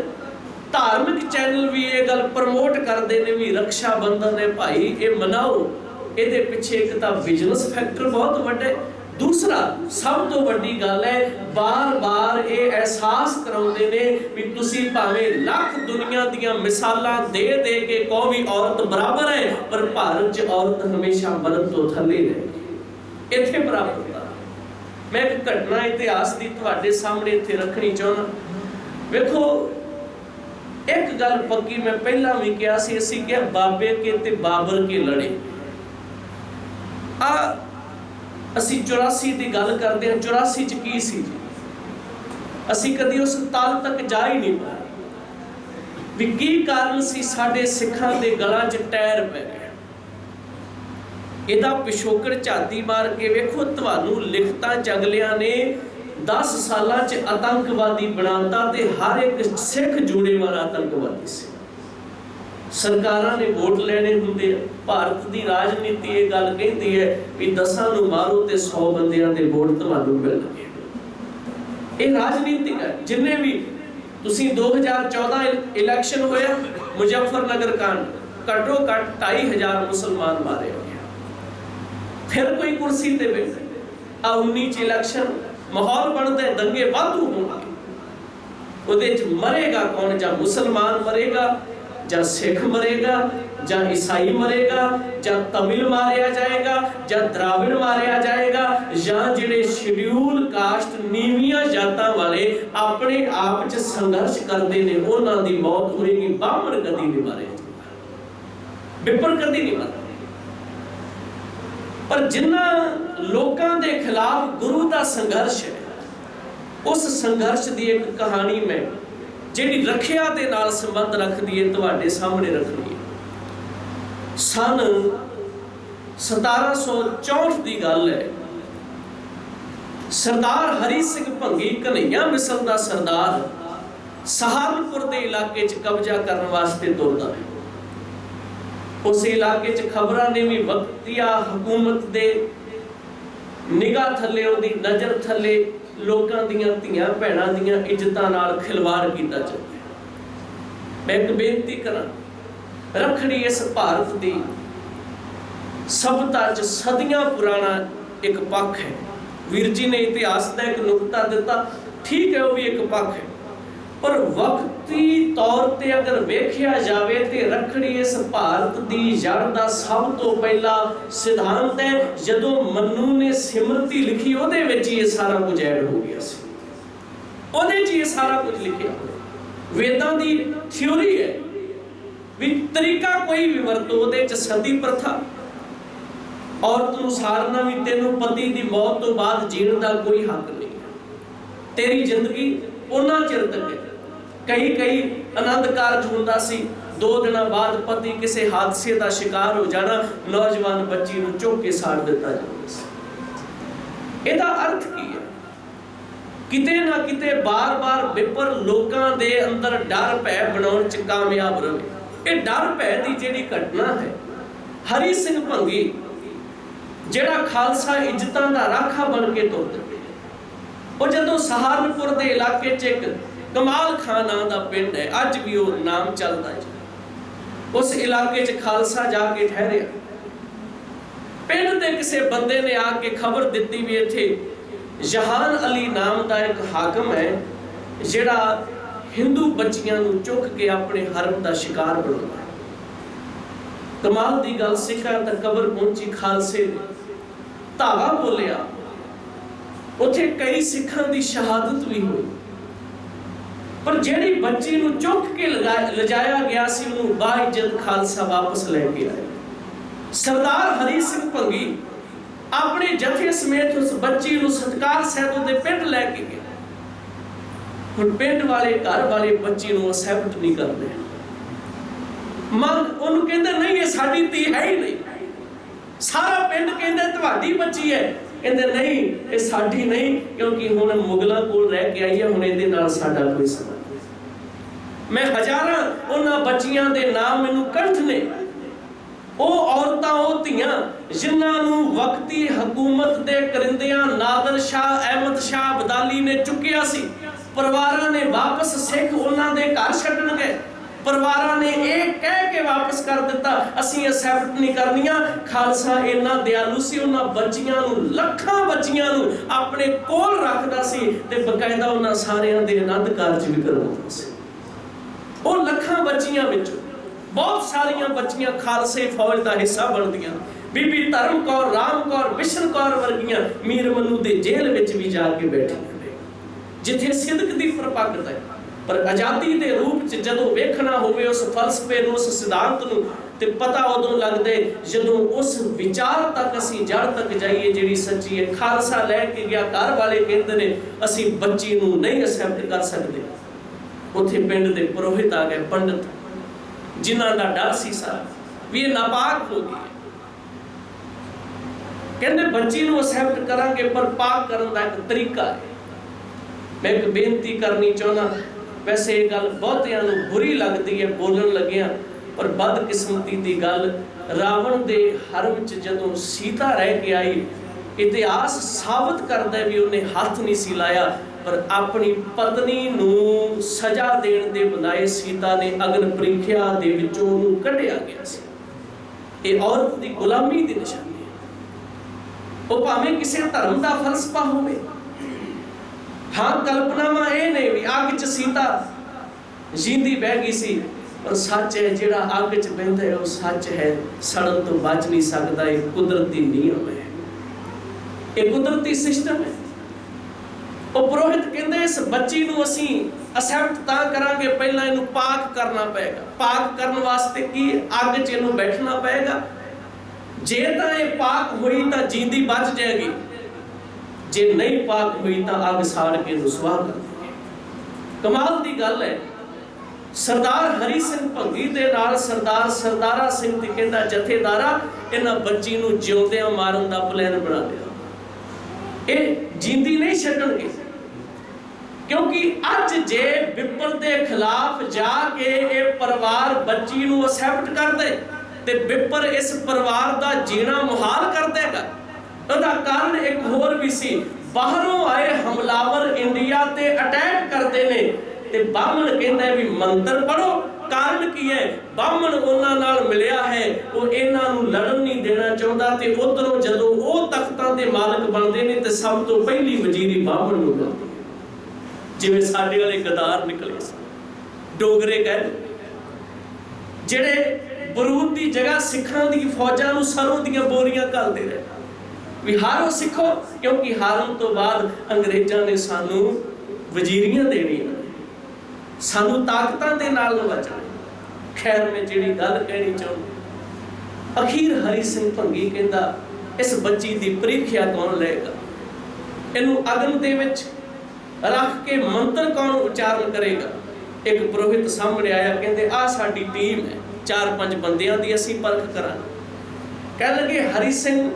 ਧਾਰਮਿਕ ਚੈਨਲ ਵੀ ਇਹ ਗੱਲ ਪ੍ਰਮੋਟ ਕਰਦੇ ਨੇ ਵੀ ਰੱਖਿਆ ਬੰਧਨ ਹੈ ਭਾਈ, ਇਹ ਮਨਾਓ। ਇਹਦੇ ਪਿੱਛੇ ਇੱਕ ਤਾਂ ਬਿਜ਼ਨਸ ਫੈਕਟਰ ਬਹੁਤ ਵੱਡਾ ਹੈ। ਦੂਸਰਾ, ਸਭ ਤੋਂ ਵੱਡੀ ਗੱਲ ਹੈ, ਬਾਰ-ਬਾਰ ਇਹ ਅਹਿਸਾਸ ਕਰਾਉਂਦੇ ਨੇ ਵੀ ਤੁਸੀਂ ਭਾਵੇਂ ਲੱਖ ਦੁਨੀਆ ਦੀਆਂ ਮਿਸਾਲਾਂ ਦੇ ਦੇ ਕੇ ਕਹੋ ਵੀ ਔਰਤ ਬਰਾਬਰ ਹੈ, ਪਰ ਭਾਰਤ 'ਚ ਔਰਤ ਹਮੇਸ਼ਾ ਮਰਦ ਤੋਂ ਥੱਲੇ ਰਹੇਗੀ ਇੱਥੇ ਬਰਾਬਰਤਾ ਮੈਂ ਇੱਕ ਘਟਨਾ ਇਤਿਹਾਸ ਦੀ ਤੁਹਾਡੇ ਸਾਹਮਣੇ ਇੱਥੇ ਰੱਖਣੀ ਚਾਹੁੰਦਾ। ਵੇਖੋ ਇੱਕ ਗੱਲ ਪੱਕੀ ਮੈਂ ਪਹਿਲਾਂ ਵੀ ਕਿਹਾ ਸੀ, ਅਸੀਂ ਕਿਹਾ ਬਾਬੇ ਕੇ ਤੇ ਬਾਬਰ ਕੇ ਲੜੇ। ਆ ਅਸੀਂ 84 ਦੀ ਗੱਲ ਕਰਦੇ ਹਾਂ 84 ਚ ਕੀ ਸੀ ਜੀ? ਅਸੀਂ ਕਦੀ ਉਸ ਤਲ ਤੱਕ ਜਾ ਹੀ ਨਹੀਂ ਪਾਏ। ਵੀ ਕੀ ਕਾਰਨ ਸੀ ਸਾਡੇ ਸਿੱਖਾਂ ਦੇ ਗਲਾਂ 'ਚ ਟਾਇਰ ਪੈ ਗਏ? ਇਹਦਾ ਪਿਛੋਕੜ ਝਾਤੀ ਮਾਰ ਕੇ ਵੇਖੋ, ਤੁਹਾਨੂੰ ਲਿਖਤਾਂ ਜਗਲਿਆਂ ਨੇ 10 ਸਾਲਾਂ 'ਚ ਆਤੰਕਵਾਦੀ ਬਣਾਤਾ ਤੇ ਹਰ ਇੱਕ ਸਿੱਖ ਜੂੜੇ ਵਾਲਾ ਆਤੰਕਵਾਦੀ ਸੀ। ਸਰਕਾਰਾਂ ਨੇ ਵੋਟ ਲੈਣੇ ਹੁੰਦੇ ਆ। ਭਾਰਤ ਦੀ ਰਾਜਨੀਤੀ ਇਹ ਗੱਲ ਕਹਿੰਦੀ ਹੈ ਵੀ ਦਸਾਂ ਨੂੰ ਮਾਰੋ ਤੇ 100 ਬੰਦਿਆਂ ਦੇ ਵੋਟ ਤੁਹਾਨੂੰ ਮਿਲਣਗੇ ਇਹ ਰਾਜਨੀਤਿਕ ਹੈ। ਜਿੰਨੇ ਵੀ ਤੁਸੀਂ 2014 ਇਲੈਕਸ਼ਨ ਹੋਇਆ, ਮੁਜ਼ੱਫਰਨਗਰ ਕਾਂਡ, ਘੱਟੋ ਘੱਟ 2500 ਮੁਸਲਮਾਨ ਮਾਰੇ ਹੋਏ ਫਿਰ ਕੋਈ ਕੁਰਸੀ ਤੇ ਬੈਠੇ। ਆ 19 ਇਲੈਕਸ਼ਨ। ਮਾਹੌਲ ਬਣਦਾ ਦੰਗੇ ਵਾਧੂ ਹੋਣਗੇ ਉਹਦੇ ਚ ਮਰੇਗਾ ਕੌਣ ਜਾਂ ਮੁਸਲਮਾਨ ਮਰੇਗਾ ਜਾਂ ਸਿੱਖ ਮਰੇਗਾ ਜਾਂ ਈਸਾਈ ਮਰੇਗਾ ਜਾਂ ਤਮਿਲ ਮਾਰਿਆ ਜਾਏਗਾ ਜਾਂ ਦਰਾਵਿੜ ਮਾਰਿਆ ਜਾਏਗਾ ਜਾਂ ਜਿਹੜੇ ਸ਼ਡਿਊਲ ਕਾਸਟ ਨੀਵੀਆਂ ਜਾਤਾਂ ਵਾਲੇ ਆਪਣੇ ਆਪ 'ਚ ਸੰਘਰਸ਼ ਕਰਦੇ ਨੇ, ਉਹਨਾਂ ਦੀ ਮੌਤ ਹੋਏਗੀ, ਬਾਹਮਣ ਕਦੀ ਨਹੀਂ ਮਾਰੇ ਵਿਪਰ ਕਦੀ ਨਹੀਂ ਮਾਰੇ ਪਰ ਜਿਨ੍ਹਾਂ ਲੋਕਾਂ ਦੇ ਖਿਲਾਫ ਗੁਰੂ ਦਾ ਸੰਘਰਸ਼ ਹੈ, ਉਸ ਸੰਘਰਸ਼ ਦੀ ਇੱਕ ਕਹਾਣੀ ਮੈਂ ਜਿਹੜੀ ਰੱਖਿਆ ਦੇ ਨਾਲ ਸੰਬੰਧ ਰੱਖਦੀ ਹੈ, ਤੁਹਾਡੇ ਸਾਹਮਣੇ ਰੱਖਣੀ ਹੈ। ਸਨ 1764 ਦੀ ਗੱਲ ਹੈ, ਸਰਦਾਰ ਹਰੀ ਸਿੰਘ ਭੰਗੀ ਕਨਈਆ ਮਿਸਲ ਦਾ ਸਰਦਾਰ, ਸਹਾਰਨਪੁਰ ਦੇ ਇਲਾਕੇ 'ਚ ਕਬਜ਼ਾ ਕਰਨ ਵਾਸਤੇ ਤੁਰਦਾ ਹੈ। ਉਸ ਇਲਾਕੇ 'ਚ ਖਬਰਾਂ ਨੇ ਵੀ ਵਕਤੀਆ ਹਕੂਮਤ ਦੇ ਨਿਗਾਹ ਥੱਲੇ ਉਹਦੀ ਨਜ਼ਰ ਥੱਲੇ ਲੋਕਾਂ ਦੀਆਂ ਧੀਆਂ ਭੈਣਾਂ ਦੀਆਂ ਇੱਜ਼ਤਾਂ ਨਾਲ ਖਿਲਵਾੜ ਕੀਤਾ ਜਾਂਦਾ ਮੈਂ ਇੱਕ ਬੇਨਤੀ ਕਰਾਂ, ਰੱਖੜੀ ਇਸ ਭਾਰਤ ਦੀ ਸਭਤਾ 'ਚ ਸਦੀਆਂ ਪੁਰਾਣਾ ਇੱਕ ਪੱਖ ਹੈ। ਵੀਰ ਜੀ ਨੇ ਇਤਿਹਾਸ ਦਾ ਇੱਕ ਨੁਕਤਾ ਦਿੱਤਾ, ਠੀਕ ਹੈ, ਉਹ ਵੀ ਇੱਕ ਪੱਖ ਹੈ। ਪਰ ਵਕਤੀ ਤੌਰ ਤੇ ਅਗਰ ਵੇਖਿਆ ਜਾਵੇ ਤੇ ਰੱਖੜੀ ਇਸ ਭਾਰਤ ਦੀ ਜੜ ਦਾ ਸਭ ਤੋਂ ਪਹਿਲਾ ਸਿਧਾਂਤ ਹੈ। ਜਦੋਂ ਮੰਨੂ ਨੇ ਸਿਮਰਤੀ ਲਿਖੀ, ਉਹਦੇ ਵਿੱਚ ਹੀ ਇਹ ਸਾਰਾ ਕੁਝ ਐਡ ਹੋ ਗਿਆ ਸੀ। ਉਹਦੇ 'ਚ ਇਹ ਸਾਰਾ ਕੁਝ ਲਿਖਿਆ। ਵੇਦਾਂ ਦੀ ਥਿਉਰੀ ਹੈ ਵੀ ਤਰੀਕਾ ਕੋਈ ਵੀ ਵਰਤੋ, ਉਹਦੇ 'ਚ ਸਤੀ ਪ੍ਰਥਾ। ਔਰਤ ਨੂੰ ਸਾਰਨਾ ਵੀ ਤੈਨੂੰ ਪਤੀ ਦੀ ਮੌਤ ਤੋਂ ਬਾਅਦ ਜੀਣ ਦਾ ਕੋਈ ਹੱਕ ਨਹੀਂ। ਤੇਰੀ ਜ਼ਿੰਦਗੀ ਉਹਨਾਂ ਚਿਰ ਤੱਕ ਹੈ। ਕਈ ਕਈ ਆਨੰਦ ਕਾਰਜ ਹੁੰਦਾ ਸੀ। ਦੋ ਦਿਨਾਂ ਬਾਅਦ ਪਤੀ ਕਿਸੇ ਹਾਦਸੇ ਦਾ ਸ਼ਿਕਾਰ ਹੋ ਜਾਣਾ, ਨੌਜਵਾਨ ਬੱਚੀ ਨੂੰ ਚੁੱਕ ਕੇ ਸਾੜ ਦਿੱਤਾ ਜਾਂਦਾ ਸੀ। ਇਹਦਾ ਅਰਥ ਕੀ ਹੈ? ਕਿਤੇ ਨਾ ਕਿਤੇ ਬਾਰ-ਬਾਰ ਵਿਪਰ ਲੋਕਾਂ ਦੇ ਅੰਦਰ ਡਰ, ਭੈ ਬਣਾਉਣ ਚ ਕਾਮਯਾਬ ਰਹੇ ਇਹ ਡਰ, ਭੈ ਦੀ ਜਿਹੜੀ ਘਟਨਾ ਹੈ, ਹਰੀ ਸਿੰਘ ਭੰਗੀ ਜਿਹੜਾ ਖਾਲਸਾ ਇੱਜ਼ਤਾਂ ਦਾ ਰਾਖਾ ਬਣ ਕੇ ਤੁਰਦਾ ਉਹ ਜਦੋਂ ਸਹਾਰਨਪੁਰ ਦੇ ਇਲਾਕੇ 'ਚ ਇੱਕ ਕਮਾਲ ਖਾਨ ਨਾਂ ਦਾ ਪਿੰਡ ਹੈ। ਅੱਜ ਵੀ ਉਹ ਨਾਮ ਚੱਲਦਾ ਹੈ ਉਸ ਇਲਾਕੇ 'ਚ ਖਾਲਸਾ ਜਾ ਕੇ ਠਹਿਰਿਆ। ਪਿੰਡ ਦੇ ਕਿਸੇ ਬੰਦੇ ਨੇ ਆ ਕੇ ਖਬਰ ਦਿੱਤੀ ਵੀ ਇੱਥੇ ਜਹਾਨ ਅਲੀ ਨਾਮ ਦਾ ਇੱਕ ਹਾਕਮ ਹੈ, ਜਿਹੜਾ ਹਿੰਦੂ ਬੱਚੀਆਂ ਨੂੰ ਚੁੱਕ ਕੇ ਆਪਣੇ ਹਰਮ ਦਾ ਸ਼ਿਕਾਰ ਬਣਾਉਂਦਾ ਹੈ। ਕਮਾਲ ਦੀ ਗੱਲ ਸਿੱਖਾਂ ਤੱਕ ਕਬਰ ਪਹੁੰਚੀ ਖਾਲਸੇ ਨੇ ਧਾਵਾ ਬੋਲਿਆ, ਉੱਥੇ ਕਈ ਸਿੱਖਾਂ ਦੀ ਸ਼ਹਾਦਤ ਵੀ ਹੋਈ। ਪਰ ਜਿਹੜੀ ਬੱਚੀ ਨੂੰ ਚੁੱਕ ਕੇ ਲਗਾ- ਗਿਆ ਸੀ, ਉਹਨੂੰ ਬਾਇਜਤ ਖਾਲਸਾ ਵਾਪਸ ਲੈ ਕੇ ਆਇਆ ਸਰਦਾਰ ਹਰੀ ਸਿੰਘ ਭੰਗੀ ਆਪਣੇ ਜਥੇ ਸਮੇਤ ਉਸ ਬੱਚੀ ਨੂੰ ਸਤਕਾਰ ਸਹਿਤ ਉਹਦੇ ਪਿੰਡ ਲੈ ਕੇ ਗਿਆ ਹੁਣ ਪਿੰਡ ਵਾਲੇ, ਘਰ ਵਾਲੇ ਬੱਚੀ ਨੂੰ ਅਸੈਪਟ ਨਹੀਂ ਕਰਦੇ। ਮਨ ਉਹਨੂੰ ਕਹਿੰਦੇ, ਨਹੀਂ, ਇਹ ਸਾਡੀ ਧੀ ਹੈ ਹੀ ਨਹੀਂ। ਸਾਰਾ ਪਿੰਡ ਕਹਿੰਦਾ, ਤੁਹਾਡੀ ਬੱਚੀ ਹੈ। ਕਹਿੰਦੇ ਨਹੀਂ, ਇਹ ਸਾਡੀ ਨਹੀਂ, ਕਿਉਂਕਿ ਹੁਣ ਮੁਗਲਾਂ ਕੋਲ ਰਹਿ ਕੇ ਆਈ ਹੈ, ਹੁਣ ਇਹਦੇ ਨਾਲ ਸਾਡਾ ਕੋਈ ਸੰਬੰਧ ਨਹੀਂ। ਮੈਂ ਹਜ਼ਾਰਾਂ ਉਹਨਾਂ ਬੱਚੀਆਂ ਦੇ ਨਾਮ ਮੈਨੂੰ ਕੰਠ ਨੇ। ਉਹ ਔਰਤਾਂ, ਉਹ ਧੀਆਂ, ਜਿਨ੍ਹਾਂ ਨੂੰ ਵਕਤੀ ਹਕੂਮਤ ਦੇ ਕਰਿੰਦਿਆਂ ਨਾਦਰ ਸ਼ਾਹ ਅਹਿਮਦ ਸ਼ਾਹ ਬਦਾਲੀ ਨੇ ਚੁੱਕਿਆ ਸੀ, ਪਰਿਵਾਰਾਂ ਨੇ ਵਾਪਸ ਸਿੱਖ ਉਹਨਾਂ ਦੇ ਘਰ ਛੱਡਣ ਗਏ। ਪਰਿਵਾਰਾਂ ਨੇ ਇਹ ਕਹਿ ਕੇ ਵਾਪਸ ਕਰ ਦਿੱਤਾ, ਅਸੀਂ ਅਸੈਪਟ ਨਹੀਂ ਕਰਨੀਆਂ। ਖਾਲਸਾ ਇਹਨਾਂ ਦਿਆਲੂ ਸੀ, ਉਹਨਾਂ ਬੱਚੀਆਂ ਨੂੰ, ਲੱਖਾਂ ਬੱਚੀਆਂ ਨੂੰ ਆਪਣੇ ਕੋਲ ਰੱਖਦਾ ਸੀ ਤੇ ਬਕਾਇਦਾ ਉਹਨਾਂ ਸਾਰਿਆਂ ਦੇ ਆਨੰਦ ਕਾਰਜ ਵੀ ਕਰਵਾਉਂਦਾ ਸੀ। ਉਹ ਲੱਖਾਂ ਬੱਚੀਆਂ ਵਿੱਚ, ਬਹੁਤ ਸਾਰੀਆਂ ਬੱਚੀਆਂ ਖਾਲਸੇ ਫੌਜ ਦਾ ਹਿੱਸਾ ਬਣਦੀਆਂ। ਬੀਬੀ ਧਰਮ ਕੌਰ, ਰਾਮ ਕੌਰ, ਬਿਸ਼ਨ ਕੌਰ ਵਰਗੀਆਂ ਮੀਰ ਮਨੂ ਦੇ ਜੇਲ੍ਹ ਵਿੱਚ ਵੀ ਜਾ ਕੇ ਬੈਠੀਆਂ ਨੇ। ਜਿੱਥੇ ਸਿਦਕ ਦੀ ਪ੍ਰਪਾਕਤ ਹੈ। ਪਰ ਆਜ਼ਾਦੀ ਦੇ ਰੂਪ ਚ ਜਦੋਂ ਵੇਖਣਾ ਹੋਵੇ ਉਸ ਫਲਸਫੇ ਨੂੰ, ਉਸ ਸਿਧਾਂਤ ਨੂੰ, ਤੇ ਪਤਾ ਉਦੋਂ ਲੱਗਦਾ ਹੈ ਜਦੋਂ ਉਸ ਵਿਚਾਰ ਤੱਕ ਅਸੀਂ ਜੜ ਤੱਕ ਜਾਈਏ, ਜਿਹੜੀ ਸੱਚੀ ਹੈ। ਖਾਲਸਾ ਲੈ ਕੇ ਗਿਆ, ਘਰ ਵਾਲੇ ਕਹਿੰਦੇ ਨੇ, ਅਸੀਂ ਬੱਚੀ ਨੂੰ ਨਹੀਂ ਅਸੈਪਟ ਕਰ ਸਕਦੇ। ਉੱਥੇ ਪਿੰਡ ਦੇ ਪੁਰੋਹਿਤ ਆ ਗਏ ਪੰਡਤ, ਜਿਨ੍ਹਾਂ ਦਾ ਡਰ ਸੀ ਸਾਰਾ, ਵੀ ਇਹ ਨਾਪਾਕ ਹੋ ਗਈ ਕਹਿੰਦੇ, ਬੱਚੀ ਨੂੰ ਅਸੈਪਟ ਕਰਾਂਗੇ, ਪਰ ਪਾਕ ਕਰਨ ਦਾ ਇੱਕ ਤਰੀਕਾ ਹੈ। ਮੈਂ ਇੱਕ ਬੇਨਤੀ ਕਰਨੀ ਚਾਹੁੰਦਾ ਵੈਸੇ ਇਹ ਗੱਲ ਬਹੁਤਿਆਂ ਨੂੰ ਬੁਰੀ ਲੱਗਦੀ ਹੈ, ਬੋਲਣ ਲੱਗਿਆ, ਪਰ ਬਦਕਿਸਮਤੀ ਦੀ ਗੱਲ ਰਾਵਣ ਦੇ ਹਰਮ ਚ ਜਦੋਂ ਸੀਤਾ ਰਹਿ ਕੇ ਆਈ ਇਤਿਹਾਸ ਸਾਬਤ ਕਰਦਾ ਵੀ ਉਹਨੇ ਹੱਥ ਨਹੀਂ ਸੀ ਲਾਇਆ, ਪਰ ਆਪਣੀ ਪਤਨੀ ਨੂੰ ਸਜ਼ਾ ਦੇਣ ਦੇ ਬਜਾਏ ਸੀਤਾ ਨੇ ਅਗਨ ਪ੍ਰੀਖਿਆ ਦੇ ਵਿੱਚੋਂ ਉਹਨੂੰ ਕੱਢਿਆ ਗਿਆ ਸੀ। ਇਹ ਔਰਤ ਦੀ ਗੁਲਾਮੀ ਦੀ ਨਿਸ਼ਾਨੀ ਹੈ। ਉਹ ਭਾਵੇਂ ਕਿਸੇ ਧਰਮ ਦਾ ਫਲਸਫਾ ਹੋਵੇ ਹਾਂ, ਕਲਪਨਾਵਾਂ ਇਹ ਨੇ ਵੀ ਅੱਗ 'ਚ ਸੀਤਾ ਜਿੰਦੀ ਬਹਿ ਗਈ ਸੀ, ਪਰ ਸੱਚ ਹੈ ਜਿਹੜਾ ਅੱਗ 'ਚ ਬਹਿੰਦਾ ਹੈ, ਉਹ ਸੱਚ ਹੈ, ਸੜਨ ਤੋਂ ਬਚ ਨਹੀਂ ਸਕਦਾ, ਇਹ ਕੁਦਰਤੀ ਨਿਯਮ ਹੈ। ਇਹ ਕੁਦਰਤੀ ਸਿਸਟਮ ਹੈ। ਉਹ ਪੁਰੋਹਿਤ ਕਹਿੰਦੇ, ਇਸ ਬੱਚੀ ਨੂੰ ਅਸੀਂ ਅਸੈਪਟ ਤਾਂ ਕਰਾਂਗੇ, ਪਹਿਲਾਂ ਇਹਨੂੰ ਪਾਕ ਕਰਨਾ ਪਏਗਾ। ਪਾਕ ਕਰਨ ਵਾਸਤੇ ਕੀ ਅੱਗ 'ਚ ਇਹਨੂੰ ਬੈਠਣਾ ਪਏਗਾ। ਜੇ ਤਾਂ ਇਹ ਪਾਕ ਹੋਈ ਤਾਂ ਜਿੰਦੀ ਬਚ ਜਾਏਗੀ। ਜੇ ਨਹੀਂ ਪਾਕ ਹੋਈ ਤਾਂ ਅੱਗ ਸਾੜ ਕੇ ਇਹਨੂੰ ਕਰ ਕਮਾਲ ਦੀ ਗੱਲ ਹੈ। ਸਰਦਾਰ ਹਰੀ ਸਿੰਘ ਭੰਗੀ ਦੇ ਨਾਲ ਸਰਦਾਰ ਸਰਦਾਰਾ ਸਿੰਘ ਤੇ ਕਹਿੰਦਾ ਜਥੇਦਾਰਾ, ਇਹਨਾਂ ਬੱਚੀ ਨੂੰ ਜਿਉਂਦਿਆਂ ਮਾਰਨ ਦਾ ਪਲਾਨ ਬਣਾ ਲਿਆ। ਇਹ ਜਿੰਦੀ ਨਹੀਂ ਛੱਡਣਗੇ। ਕਿਉਂਕਿ ਅੱਜ ਜੇ ਵਿਪਰ ਦੇ ਖਿਲਾਫ ਜਾ ਕੇ ਇਹ ਪਰਿਵਾਰ ਬੱਚੀ ਨੂੰ ਅਸੈਪਟ ਕਰਦੇ ਤੇ ਵਿਪਰ ਇਸ ਪਰਿਵਾਰ ਦਾ ਜੀਣਾ ਮੁਹਾਲ ਕਰ ਦੇਗਾ ਉਹਦਾ ਕਾਰਨ ਇੱਕ ਹੋਰ ਵੀ ਸੀ। ਬਾਹਰੋਂ ਆਏ ਹਮਲਾਵਰ ਇੰਡੀਆ ਤੇ ਅਟੈਕ ਕਰਦੇ ਨੇ ਤੇ ਬਾਹਮਣ ਕਹਿੰਦਾ ਵੀ ਮੰਤਰ ਪੜੋ ਕਾਰਨ ਕੀ ਹੈ? ਬਾਹਮਣ ਉਹਨਾਂ ਨਾਲ ਮਿਲਿਆ ਹੈ, ਉਹ ਇਹਨਾਂ ਨੂੰ ਲੜਨ ਨਹੀਂ ਦੇਣਾ ਚਾਹੁੰਦਾ ਤੇ ਉਧਰੋਂ ਜਦੋਂ ਉਹ ਤਖਤਾਂ ਦੇ ਮਾਲਕ ਬਣਦੇ ਨੇ ਤੇ ਸਭ ਤੋਂ ਪਹਿਲੀ ਵਜ਼ੀਰੀ ਬਾਹਮਣ ਨੂੰ ਬਣਦੀ ਹੈ। ਜਿਵੇਂ ਸਾਡੇ ਵਾਲੇ ਗਦਾਰ ਨਿਕਲੇ ਸਨ। ਡੋਗਰੇ ਕਹਿੰਦੇ ਜਿਹੜੇ ਬਰੂਦ ਦੀ ਜਗ੍ਹਾ ਸਿੱਖਾਂ ਦੀ ਫੌਜਾਂ ਨੂੰ ਸਰੋਂ ਦੀਆਂ ਬੋਰੀਆਂ ਘੱਲਦੇ ਰਹੇ। ਵੀ ਹਾਰੋ ਸਿੱਖੋ, ਕਿਉਂਕਿ ਹਾਰਨ ਤੋਂ ਬਾਅਦ ਅੰਗਰੇਜ਼ਾਂ ਨੇ ਸਾਨੂੰ ਵਜ਼ੀਰੀਆਂ ਦੇਣੀਆਂ ਸਾਨੂੰ ਤਾਕਤਾਂ ਦੇ ਨਾਲ ਨਵਾਜਣਾ ਖੈਰ, ਮੈਂ ਜਿਹੜੀ ਗੱਲ ਕਹਿਣੀ ਚਾਹੁੰਦਾ ਅਖੀਰ ਹਰੀ ਸਿੰਘ ਭੰਗੀ ਕਹਿੰਦਾ, ਇਸ ਬੱਚੀ ਦੀ ਪ੍ਰੀਖਿਆ ਕੌਣ ਲਏਗਾ? ਇਹਨੂੰ ਅਗਨ ਦੇ ਵਿੱਚ ਰੱਖ ਕੇ ਮੰਤਰ ਕੌਣ ਉਚਾਰਨ ਕਰੇਗਾ? ਇੱਕ ਪੁਰੋਹਿਤ ਸਾਹਮਣੇ ਆਇਆ, ਕਹਿੰਦੇ ਆ ਸਾਡੀ ਟੀਮ ਹੈ। ਚਾਰ ਪੰਜ ਬੰਦਿਆਂ ਦੀ ਅਸੀਂ ਪਰਖ ਕਰਾਂਗੇ। ਕਹਿਣ ਲੱਗੇ, ਹਰੀ ਸਿੰਘ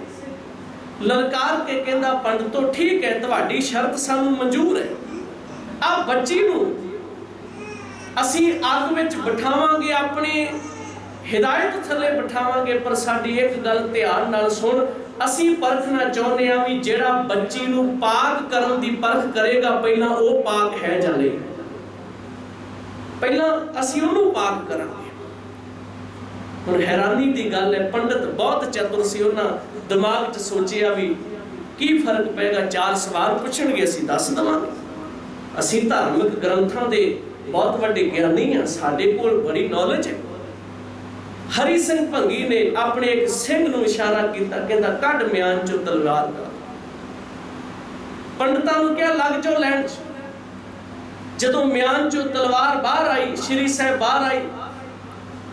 ਲਲਕਾਰ ਕੇ ਕਹਿੰਦਾ, ਪੰਡਤੋ ਠੀਕ ਹੈ, ਤੁਹਾਡੀ ਸ਼ਰਤ ਸਾਨੂੰ ਮਨਜ਼ੂਰ ਹੈ। ਆ ਬੱਚੀ ਨੂੰ ਅਸੀਂ ਅੱਗ ਵਿੱਚ ਬਿਠਾਵਾਂਗੇ, ਆਪਣੇ ਹਿਦਾਇਤ ਥੱਲੇ ਬਿਠਾਵਾਂਗੇ, ਪਰ ਸਾਡੀ ਇੱਕ ਗੱਲ ਧਿਆਨ ਨਾਲ ਸੁਣ। ਅਸੀਂ ਪਰਖਣਾ ਚਾਹੁੰਦੇ ਹਾਂ ਵੀ ਜਿਹੜਾ ਬੱਚੀ ਨੂੰ ਪਾਕ ਕਰਨ ਦੀ ਪਰਖ ਕਰੇਗਾ, ਪਹਿਲਾਂ ਉਹ ਪਾਕ ਹੈ ਜਾਂ ਨਹੀਂ? ਪਹਿਲਾਂ ਅਸੀਂ ਉਹਨੂੰ ਪਾਕ ਕਰਾਂਗੇ। ਹੁਣ ਹੈਰਾਨੀ ਦੀ ਗੱਲ ਹੈ, ਪੰਡਤ ਬਹੁਤ ਚਤੁਰ ਸੀ, ਉਹਨਾਂ ਦਿਮਾਗ 'ਚ ਸੋਚਿਆ ਵੀ ਕੀ ਫ਼ਰਕ ਪਏਗਾ, ਚਾਰ ਸਵਾਲ ਪੁੱਛਣਗੇ, ਅਸੀਂ ਦੱਸ ਦਵਾਂਗੇ। ਅਸੀਂ ਧਾਰਮਿਕ ਗ੍ਰੰਥਾਂ ਦੇ ਬਹੁਤ ਵੱਡੇ ਗਿਆਨੀ ਆ ਸਾਡੇ ਕੋਲ ਬੜੀ ਨੌਲੇਜ ਹੈ। ਹਰੀ ਸਿੰਘ ਭੰਗੀ ਨੇ ਆਪਣੇ ਇੱਕ ਸਿੰਘ ਨੂੰ ਇਸ਼ਾਰਾ ਕੀਤਾ, ਕਹਿੰਦਾ, ਕੱਢ ਮਿਆਨ ਚੋਂ ਤਲਵਾਰ ਦਾ। ਪੰਡਤਾਂ ਨੂੰ ਕਿਹਾ, ਲੱਗ ਜਾਓ ਲੈਣ 'ਚ। ਜਦੋਂ ਮਿਆਨ ਚੋਂ ਤਲਵਾਰ ਬਾਹਰ ਆਈ, ਸ਼੍ਰੀ ਸਾਹਿਬ ਬਾਹਰ ਆਈ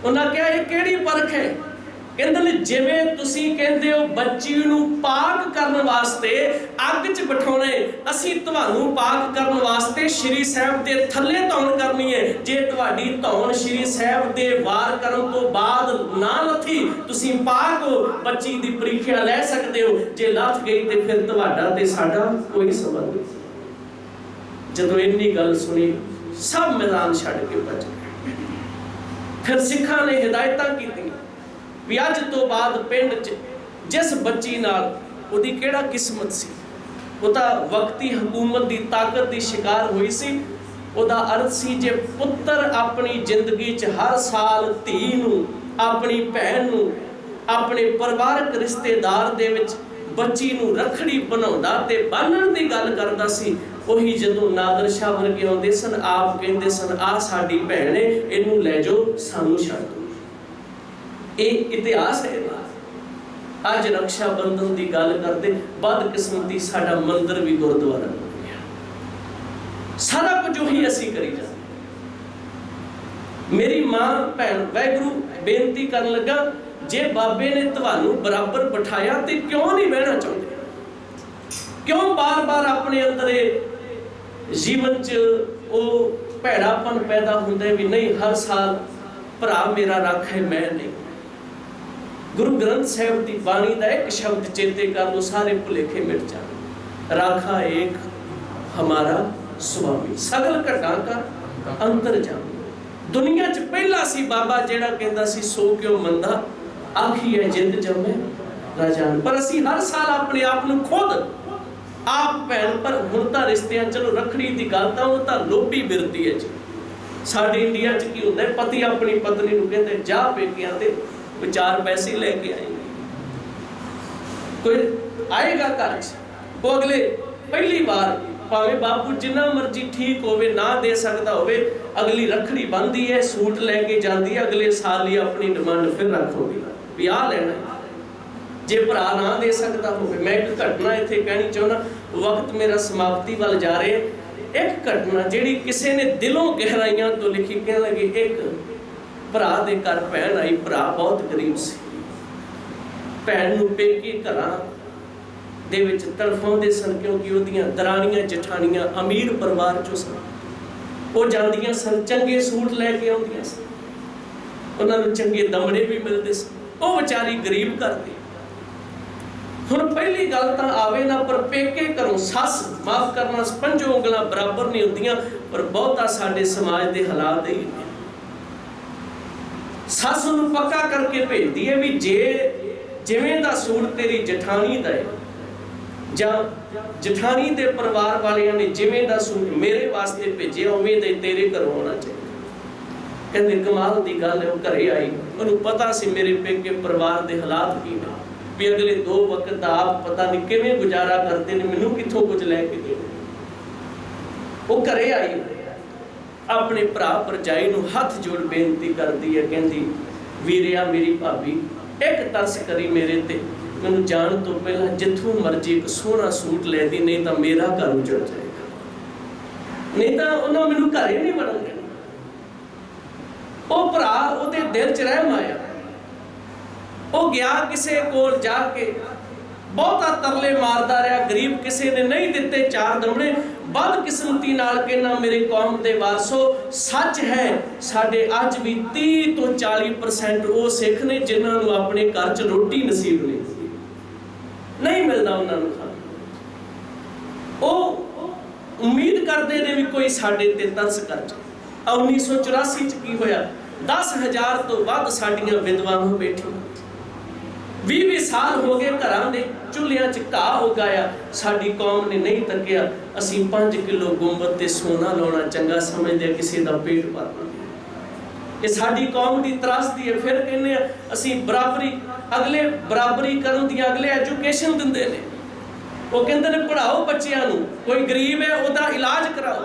ਉਹਨਾਂ ਕਿਹਾ, ਇਹ ਕਿਹੜੀ ਪਰਖ ਹੈ? ਕਹਿੰਦੇ ਨੇ, ਜਿਵੇਂ ਤੁਸੀਂ ਕਹਿੰਦੇ ਹੋ, ਬੱਚੀ ਨੂੰ ਪਾਕ ਕਰਨ ਵਾਸਤੇ ਅੱਗ 'ਚ ਬਿਠਾਉਣੇ ਅਸੀਂ ਤੁਹਾਨੂੰ ਪਾਕ ਕਰਨ ਵਾਸਤੇ ਸ਼੍ਰੀ ਸਾਹਿਬ ਦੇ ਥੱਲੇ ਧੌਣ ਕਰਨੀ ਹੈ। ਜੇ ਤੁਹਾਡੀ ਧੌਣ ਸ਼੍ਰੀ ਸਾਹਿਬ ਦੇ ਵਾਰ ਕਰਨ ਤੋਂ ਬਾਅਦ ਨਾ ਲੱਥੀ, ਤੁਸੀਂ ਪਾਕ ਹੋ, ਬੱਚੀ ਦੀ ਪ੍ਰੀਖਿਆ ਲੈ ਸਕਦੇ ਹੋ। ਜੇ ਲੱਥ ਗਈ ਤੇ ਫਿਰ ਤੁਹਾਡਾ ਤੇ ਸਾਡਾ ਕੋਈ ਸੰਬੰਧ ਨਹੀਂ ਜਦੋਂ ਇੰਨੀ ਗੱਲ ਸੁਣੀ, ਸਭ ਮੈਦਾਨ ਛੱਡ ਕੇ ਭੱਜ ਗਏ। ਫਿਰ ਸਿੱਖਾਂ ਨੇ ਹਦਾਇਤਾਂ ਕੀਤੀਆਂ ਵੀ ਅੱਜ ਤੋਂ ਬਾਅਦ ਪਿੰਡ 'ਚ ਜਿਸ ਬੱਚੀ ਨਾਲ ਉਹਦੀ ਕਿਹੜਾ ਕਿਸਮਤ ਸੀ, ਉਹ ਤਾਂ ਵਕਤੀ ਹਕੂਮਤ ਦੀ ਤਾਕਤ ਦੀ ਸ਼ਿਕਾਰ ਹੋਈ ਸੀ, ਉਹਦਾ ਅਰਥ ਸੀ ਜੇ ਪੁੱਤਰ ਆਪਣੀ ਜ਼ਿੰਦਗੀ 'ਚ ਹਰ ਸਾਲ ਧੀ ਨੂੰ, ਆਪਣੀ ਭੈਣ ਨੂੰ, ਆਪਣੇ ਪਰਿਵਾਰਕ ਰਿਸ਼ਤੇਦਾਰ ਦੇ ਵਿੱਚ ਬੱਚੀ ਨੂੰ ਰਖੜੀ ਬਣਾਉਂਦਾ ਤੇ ਬੰਨਣ ਦੀ ਗੱਲ ਕਰਦਾ ਸੀ ਉਹੀ ਜਦੋਂ ਨਾਦਰ ਸ਼ਾਹ ਵਰਗੇ ਆਉਂਦੇ ਸਨ, ਆਪ ਕਹਿੰਦੇ ਸਨ ਆ ਸਾਡੀ ਭੈਣ ਹੈ ਇਹਨੂੰ ਲੈ ਜਾਓ, ਸਾਨੂੰ ਛੱਡ ਦਿਓ। ਇਹ ਇਤਿਹਾਸ ਹੈ ਅੱਜ ਰਕਸ਼ਾ ਬੰਧਨ ਦੀ ਗੱਲ ਕਰਦੇ ਬਦ ਸਾਡਾ ਮੰਦਿਰ ਵੀ ਗੁਰਦੁਆਰਾ ਬਣ ਗਿਆ। ਸਾਰਾ ਕੁਝ ਉਹੀ ਅਸੀਂ ਕਰੀ ਜਾਂਦੇ ਮੇਰੀ ਮਾਂ, ਭੈਣ ਵੈਗਰੂ ਬੇਨਤੀ ਕਰਨ ਲੱਗਾ, ਜੇ ਬਾਬੇ ਨੇ ਤੁਹਾਨੂੰ ਬਰਾਬਰ ਬਿਠਾਇਆ ਤੇ ਕਿਉਂ ਨਹੀਂ ਬਹਿਣਾ ਚਾਹੁੰਦੇ? ਕਿਉਂ ਬਾਰ-ਬਾਰ ਆਪਣੇ ਅੰਦਰ ਇਹ ਜੀਵਨ 'ਚ ਉਹ ਭੈੜਾਪਨ ਪੈਦਾ ਹੁੰਦਾ ਵੀ ਨਹੀਂ, ਹਰ ਸਾਲ ਭਰਾ ਮੇਰਾ ਰੱਖ ਮੈਂ ਨਹੀਂ। ਗੁਰੂ ਗ੍ਰੰਥ ਸਾਹਿਬ ਦੀ ਬਾਣੀ ਦਾ ਇੱਕ ਸ਼ਬਦ ਚੇਤੇ ਕਰ ਲੋ ਸਾਰੇ ਭੁਲੇਖੇ ਮਿਟ ਜਾਣ। ਰਾਖਾ ਏਕ ਹਮਾਰਾ ਸੁਆਮੀ। ਸਗਲ ਘਟਾਂ ਕਾ ਅੰਤਰ ਜਾਮ ਦੁਨੀਆ 'ਚ ਪਹਿਲਾ ਸੀ ਬਾਬਾ ਜਿਹੜਾ ਕਹਿੰਦਾ ਸੀ, ਸੋ ਕਿਉ ਮੰਦਾ? ਆਖੀ ਹੈ, ਜਿੰਦ ਜਮੇ ਰਾਜਾਨ ਪਰ ਅਸੀਂ ਹਰ ਸਾਲ ਆਪਣੇ ਆਪ ਨੂੰ ਖੁਦ ਆਪ ਭੈਣ, ਪਰ ਹੁਣ ਤਾਂ ਰਿਸ਼ਤਿਆਂ ਚਲੋ ਰੱਖੜੀ ਦੀ ਗੱਲ ਤਾਂ ਉਹ ਤਾਂ ਲੋਭੀ ਬਿਰਤੀ ਹੈ ਜੀ। ਸਾਡੇ ਇੰਡੀਆ 'ਚ ਕੀ ਹੁੰਦਾ ਪਤੀ ਆਪਣੀ ਪਤਨੀ ਨੂੰ ਕਹਿੰਦੇ, ਜਾ ਪੇਕਿਆਂ ਤੇ ਵਿਚਾਰ ਪੈਸੇ ਲੈ ਕੇ ਆਏਂਗੇ ਕੋਈ ਆਏਗਾ ਘਰ 'ਚ? ਉਹ ਅਗਲੇ ਪਹਿਲੀ ਵਾਰ ਭਾਵੇਂ ਬਾਪੂ ਜਿੰਨਾ ਮਰਜ਼ੀ ਠੀਕ ਹੋਵੇ, ਨਾ ਦੇ ਸਕਦਾ ਹੋਵੇ, ਅਗਲੀ ਰੱਖੜੀ ਬੰਦੀ ਹੈ, ਸੂਟ ਲੈ ਕੇ ਜਾਂਦੀ ਹੈ, ਅਗਲੇ ਸਾਲ ਹੀ ਆਪਣੀ ਡਿਮਾਂਡ ਫਿਰ ਰੱਖੋਗੀ। ਵੀ ਆਹ ਲੈਣਾ ਜੇ ਭਰਾ ਨਾ ਦੇ ਸਕਦਾ ਹੋਵੇ, ਮੈਂ ਇੱਕ ਘਟਨਾ ਇੱਥੇ ਕਹਿਣੀ ਚਾਹੁੰਦਾ, ਵਕਤ ਮੇਰਾ ਸਮਾਪਤੀ ਵੱਲ ਜਾ ਰਿਹਾ ਇੱਕ ਘਟਨਾ ਜਿਹੜੀ ਕਿਸੇ ਨੇ ਦਿਲੋਂ ਗਹਿਰਾਈਆਂ ਤੋਂ ਲਿਖੀ, ਕਹਿਣ ਲੱਗੀ, ਇੱਕ ਭਰਾ ਦੇ ਘਰ ਭੈਣ ਆਈ, ਭਰਾ ਬਹੁਤ ਗਰੀਬ ਸੀ। ਭੈਣ ਨੂੰ ਪੇਕੇ ਘਰਾਂ ਦੇ ਵਿੱਚ ਤੜਫਾਉਂਦੇ ਸਨ, ਕਿਉਂਕਿ ਉਹਦੀਆਂ ਦਰਾਣੀਆਂ, ਜਠਾਣੀਆਂ, ਅਮੀਰ ਪਰਿਵਾਰ ਚੋਂ ਸਨ। ਉਹ ਜਾਂਦੀਆਂ ਸਨ, ਚੰਗੇ ਸੂਟ ਲੈ ਕੇ ਆਉਂਦੀਆਂ ਸਨ। ਉਹਨਾਂ ਨੂੰ ਚੰਗੇ ਦਮੜੇ ਵੀ ਮਿਲਦੇ ਸਨ। ਉਹ ਵਿਚਾਰੀ ਗਰੀਬ ਕਰਦੀ ਹੁਣ ਪਹਿਲੀ ਗੱਲ ਤਾਂ ਆਵੇ ਨਾ, ਪਰ ਪੇਕੇ ਘਰੋਂ ਸੱਸ ਮਾਫ ਕਰਨਾ ਪੰਜੋ ਉਂਗਲਾਂ ਬਰਾਬਰ ਨਹੀਂ ਹੁੰਦੀਆਂ, ਪਰ ਬਹੁਤਾ ਸਾਡੇ ਸਮਾਜ ਦੇ ਹਾਲਾਤ ਹੀ ਸੱਸ ਨੂੰ ਪੱਕਾ ਕਰਕੇ ਭੇਜਦੀ ਹੈ ਵੀ ਜੇ ਜਿਵੇਂ ਦਾ ਸੂਟ ਤੇਰੀ ਜਠਾਣੀ ਦਾ ਹੈ, ਜਾਂ ਜਠਾਣੀ ਦੇ ਪਰਿਵਾਰ ਵਾਲਿਆਂ ਨੇ ਜਿਵੇਂ ਦਾ ਸੂਟ ਮੇਰੇ ਵਾਸਤੇ ਭੇਜਿਆ, ਉਵੇਂ ਦੇ ਤੇਰੇ ਘਰੋਂ ਆਉਣਾ ਚਾਹੀਦਾ। ਕਹਿੰਦੇ ਕਮਾਲ ਦੀ ਗੱਲ ਹੈ, ਉਹ ਘਰੇ ਆਈ। ਉਹਨੂੰ ਪਤਾ ਸੀ ਮੇਰੇ ਪੇਕੇ ਪਰਿਵਾਰ ਦੇ ਹਾਲਾਤ ਕੀ ਨੇ। ਵੀ ਅਗਲੇ ਦੋ ਵਕਤ ਆਪ ਪਤਾ ਨਹੀਂ ਕਿਵੇਂ ਗੁਜ਼ਾਰਾ ਕਰਦੇ ਨੇ, ਮੈਨੂੰ ਕਿੱਥੋਂ ਕੁਝ ਲੈ ਕੇ ਦੇ ਉਹ ਘਰੇ ਆਈ ਆਪਣੇ ਭਰਾ ਭਰਜਾਈ ਨੂੰ ਹੱਥ ਜੋੜ ਬੇਨਤੀ ਕਰਦੀ ਹੈ, ਕਹਿੰਦੀ ਵੀਰਿਆ ਮੇਰੀ ਭਾਬੀ, ਇੱਕ ਤਰਸ ਕਰੀ ਮੇਰੇ ਤੇ। ਮੈਨੂੰ ਜਾਣ ਤੋਂ ਪਹਿਲਾਂ ਜਿੱਥੋਂ ਮਰਜ਼ੀ ਇੱਕ ਸੋਹਣਾ ਸੂਟ ਲੈ ਦੀ, ਨਹੀਂ ਤਾਂ ਮੇਰਾ ਘਰ ਉਜੜ ਜਾਏਗਾ। ਨਹੀਂ ਤਾਂ ਉਹਨਾਂ ਮੈਨੂੰ ਘਰੇ ਨਹੀਂ ਵੜਨ ਦੇਣਾ। ਉਹ ਭਰਾ ਉਹਦੇ ਦਿਲ 'ਚ ਰਹਿਮ ਆਇਆ। ਉਹ ਗਿਆ ਕਿਸੇ ਕੋਲ ਜਾ ਕੇ। ਬਹੁਤਾ ਤਰਲੇ ਮਾਰਦਾ ਰਿਹਾ, ਗਰੀਬ ਕਿਸੇ ਨੇ ਨਹੀਂ ਦਿੱਤੇ ਚਾਰ ਦਮਣੇ। ਬਦਕਿਸਮਤੀ ਨਾਲ ਕਹਿੰਦਾ, ਮੇਰੇ ਕੌਮ ਦੇ ਵਾਰਸੋ, ਸੱਚ ਹੈ, ਸਾਡੇ ਅੱਜ ਵੀ 30 ਤੋਂ 40% ਉਹ ਸਿੱਖ ਨੇ ਜਿਨ੍ਹਾਂ ਨੂੰ ਆਪਣੇ ਘਰ 'ਚ ਰੋਟੀ ਨਸੀਬ ਨਹੀਂ ਨਹੀਂ ਮਿਲਦਾ ਉਹਨਾਂ ਨੂੰ ਖਾਣ। ਉਹ ਉਮੀਦ ਕਰਦੇ ਨੇ ਵੀ ਕੋਈ ਸਾਡੇ ਤੇ ਤਰਸ ਕਰ ਜਾ 1984 ਚ ਕੀ ਹੋਇਆ? 10000 ਤੋਂ ਵੱਧ ਸਾਡੀਆਂ ਵਿਧਵਾਵਾਂ ਬੈਠੀਆਂ 20 ਸਾਲ ਹੋ ਗਏ ਘਰਾਂ ਦੇ ਚੁੱਲ੍ਹਿਆਂ 'ਚ ਘਾਹ ਉਗਾਇਆ ਸਾਡੀ ਕੌਮ ਨੇ ਨਹੀਂ ਤੱਕਿਆ। ਅਸੀਂ 5 ਕਿਲੋ ਗੁੰਬਦ ਤੇ ਸੋਨਾ ਲਾਉਣਾ ਚੰਗਾ ਸਮਝਦੇ ਕਿਸੇ ਦਾ ਪੇਟ ਭਰਨਾ ਇਹ ਸਾਡੀ ਕੌਮ ਦੀ ਤਰਾਸਦੀ ਹੈ। ਫਿਰ ਕਹਿੰਦੇ ਆ, ਅਸੀਂ ਬਰਾਬਰੀ, ਅਗਲੇ ਬਰਾਬਰੀ ਕਰਨ ਦੀ ਅਗਲੇ ਐਜੂਕੇਸ਼ਨ ਦਿੰਦੇ ਨੇ। ਉਹ ਕਹਿੰਦੇ ਨੇ ਪੜਾਓ ਬੱਚਿਆਂ ਨੂੰ। ਕੋਈ ਗਰੀਬ ਹੈ, ਉਹਦਾ ਇਲਾਜ ਕਰਾਓ।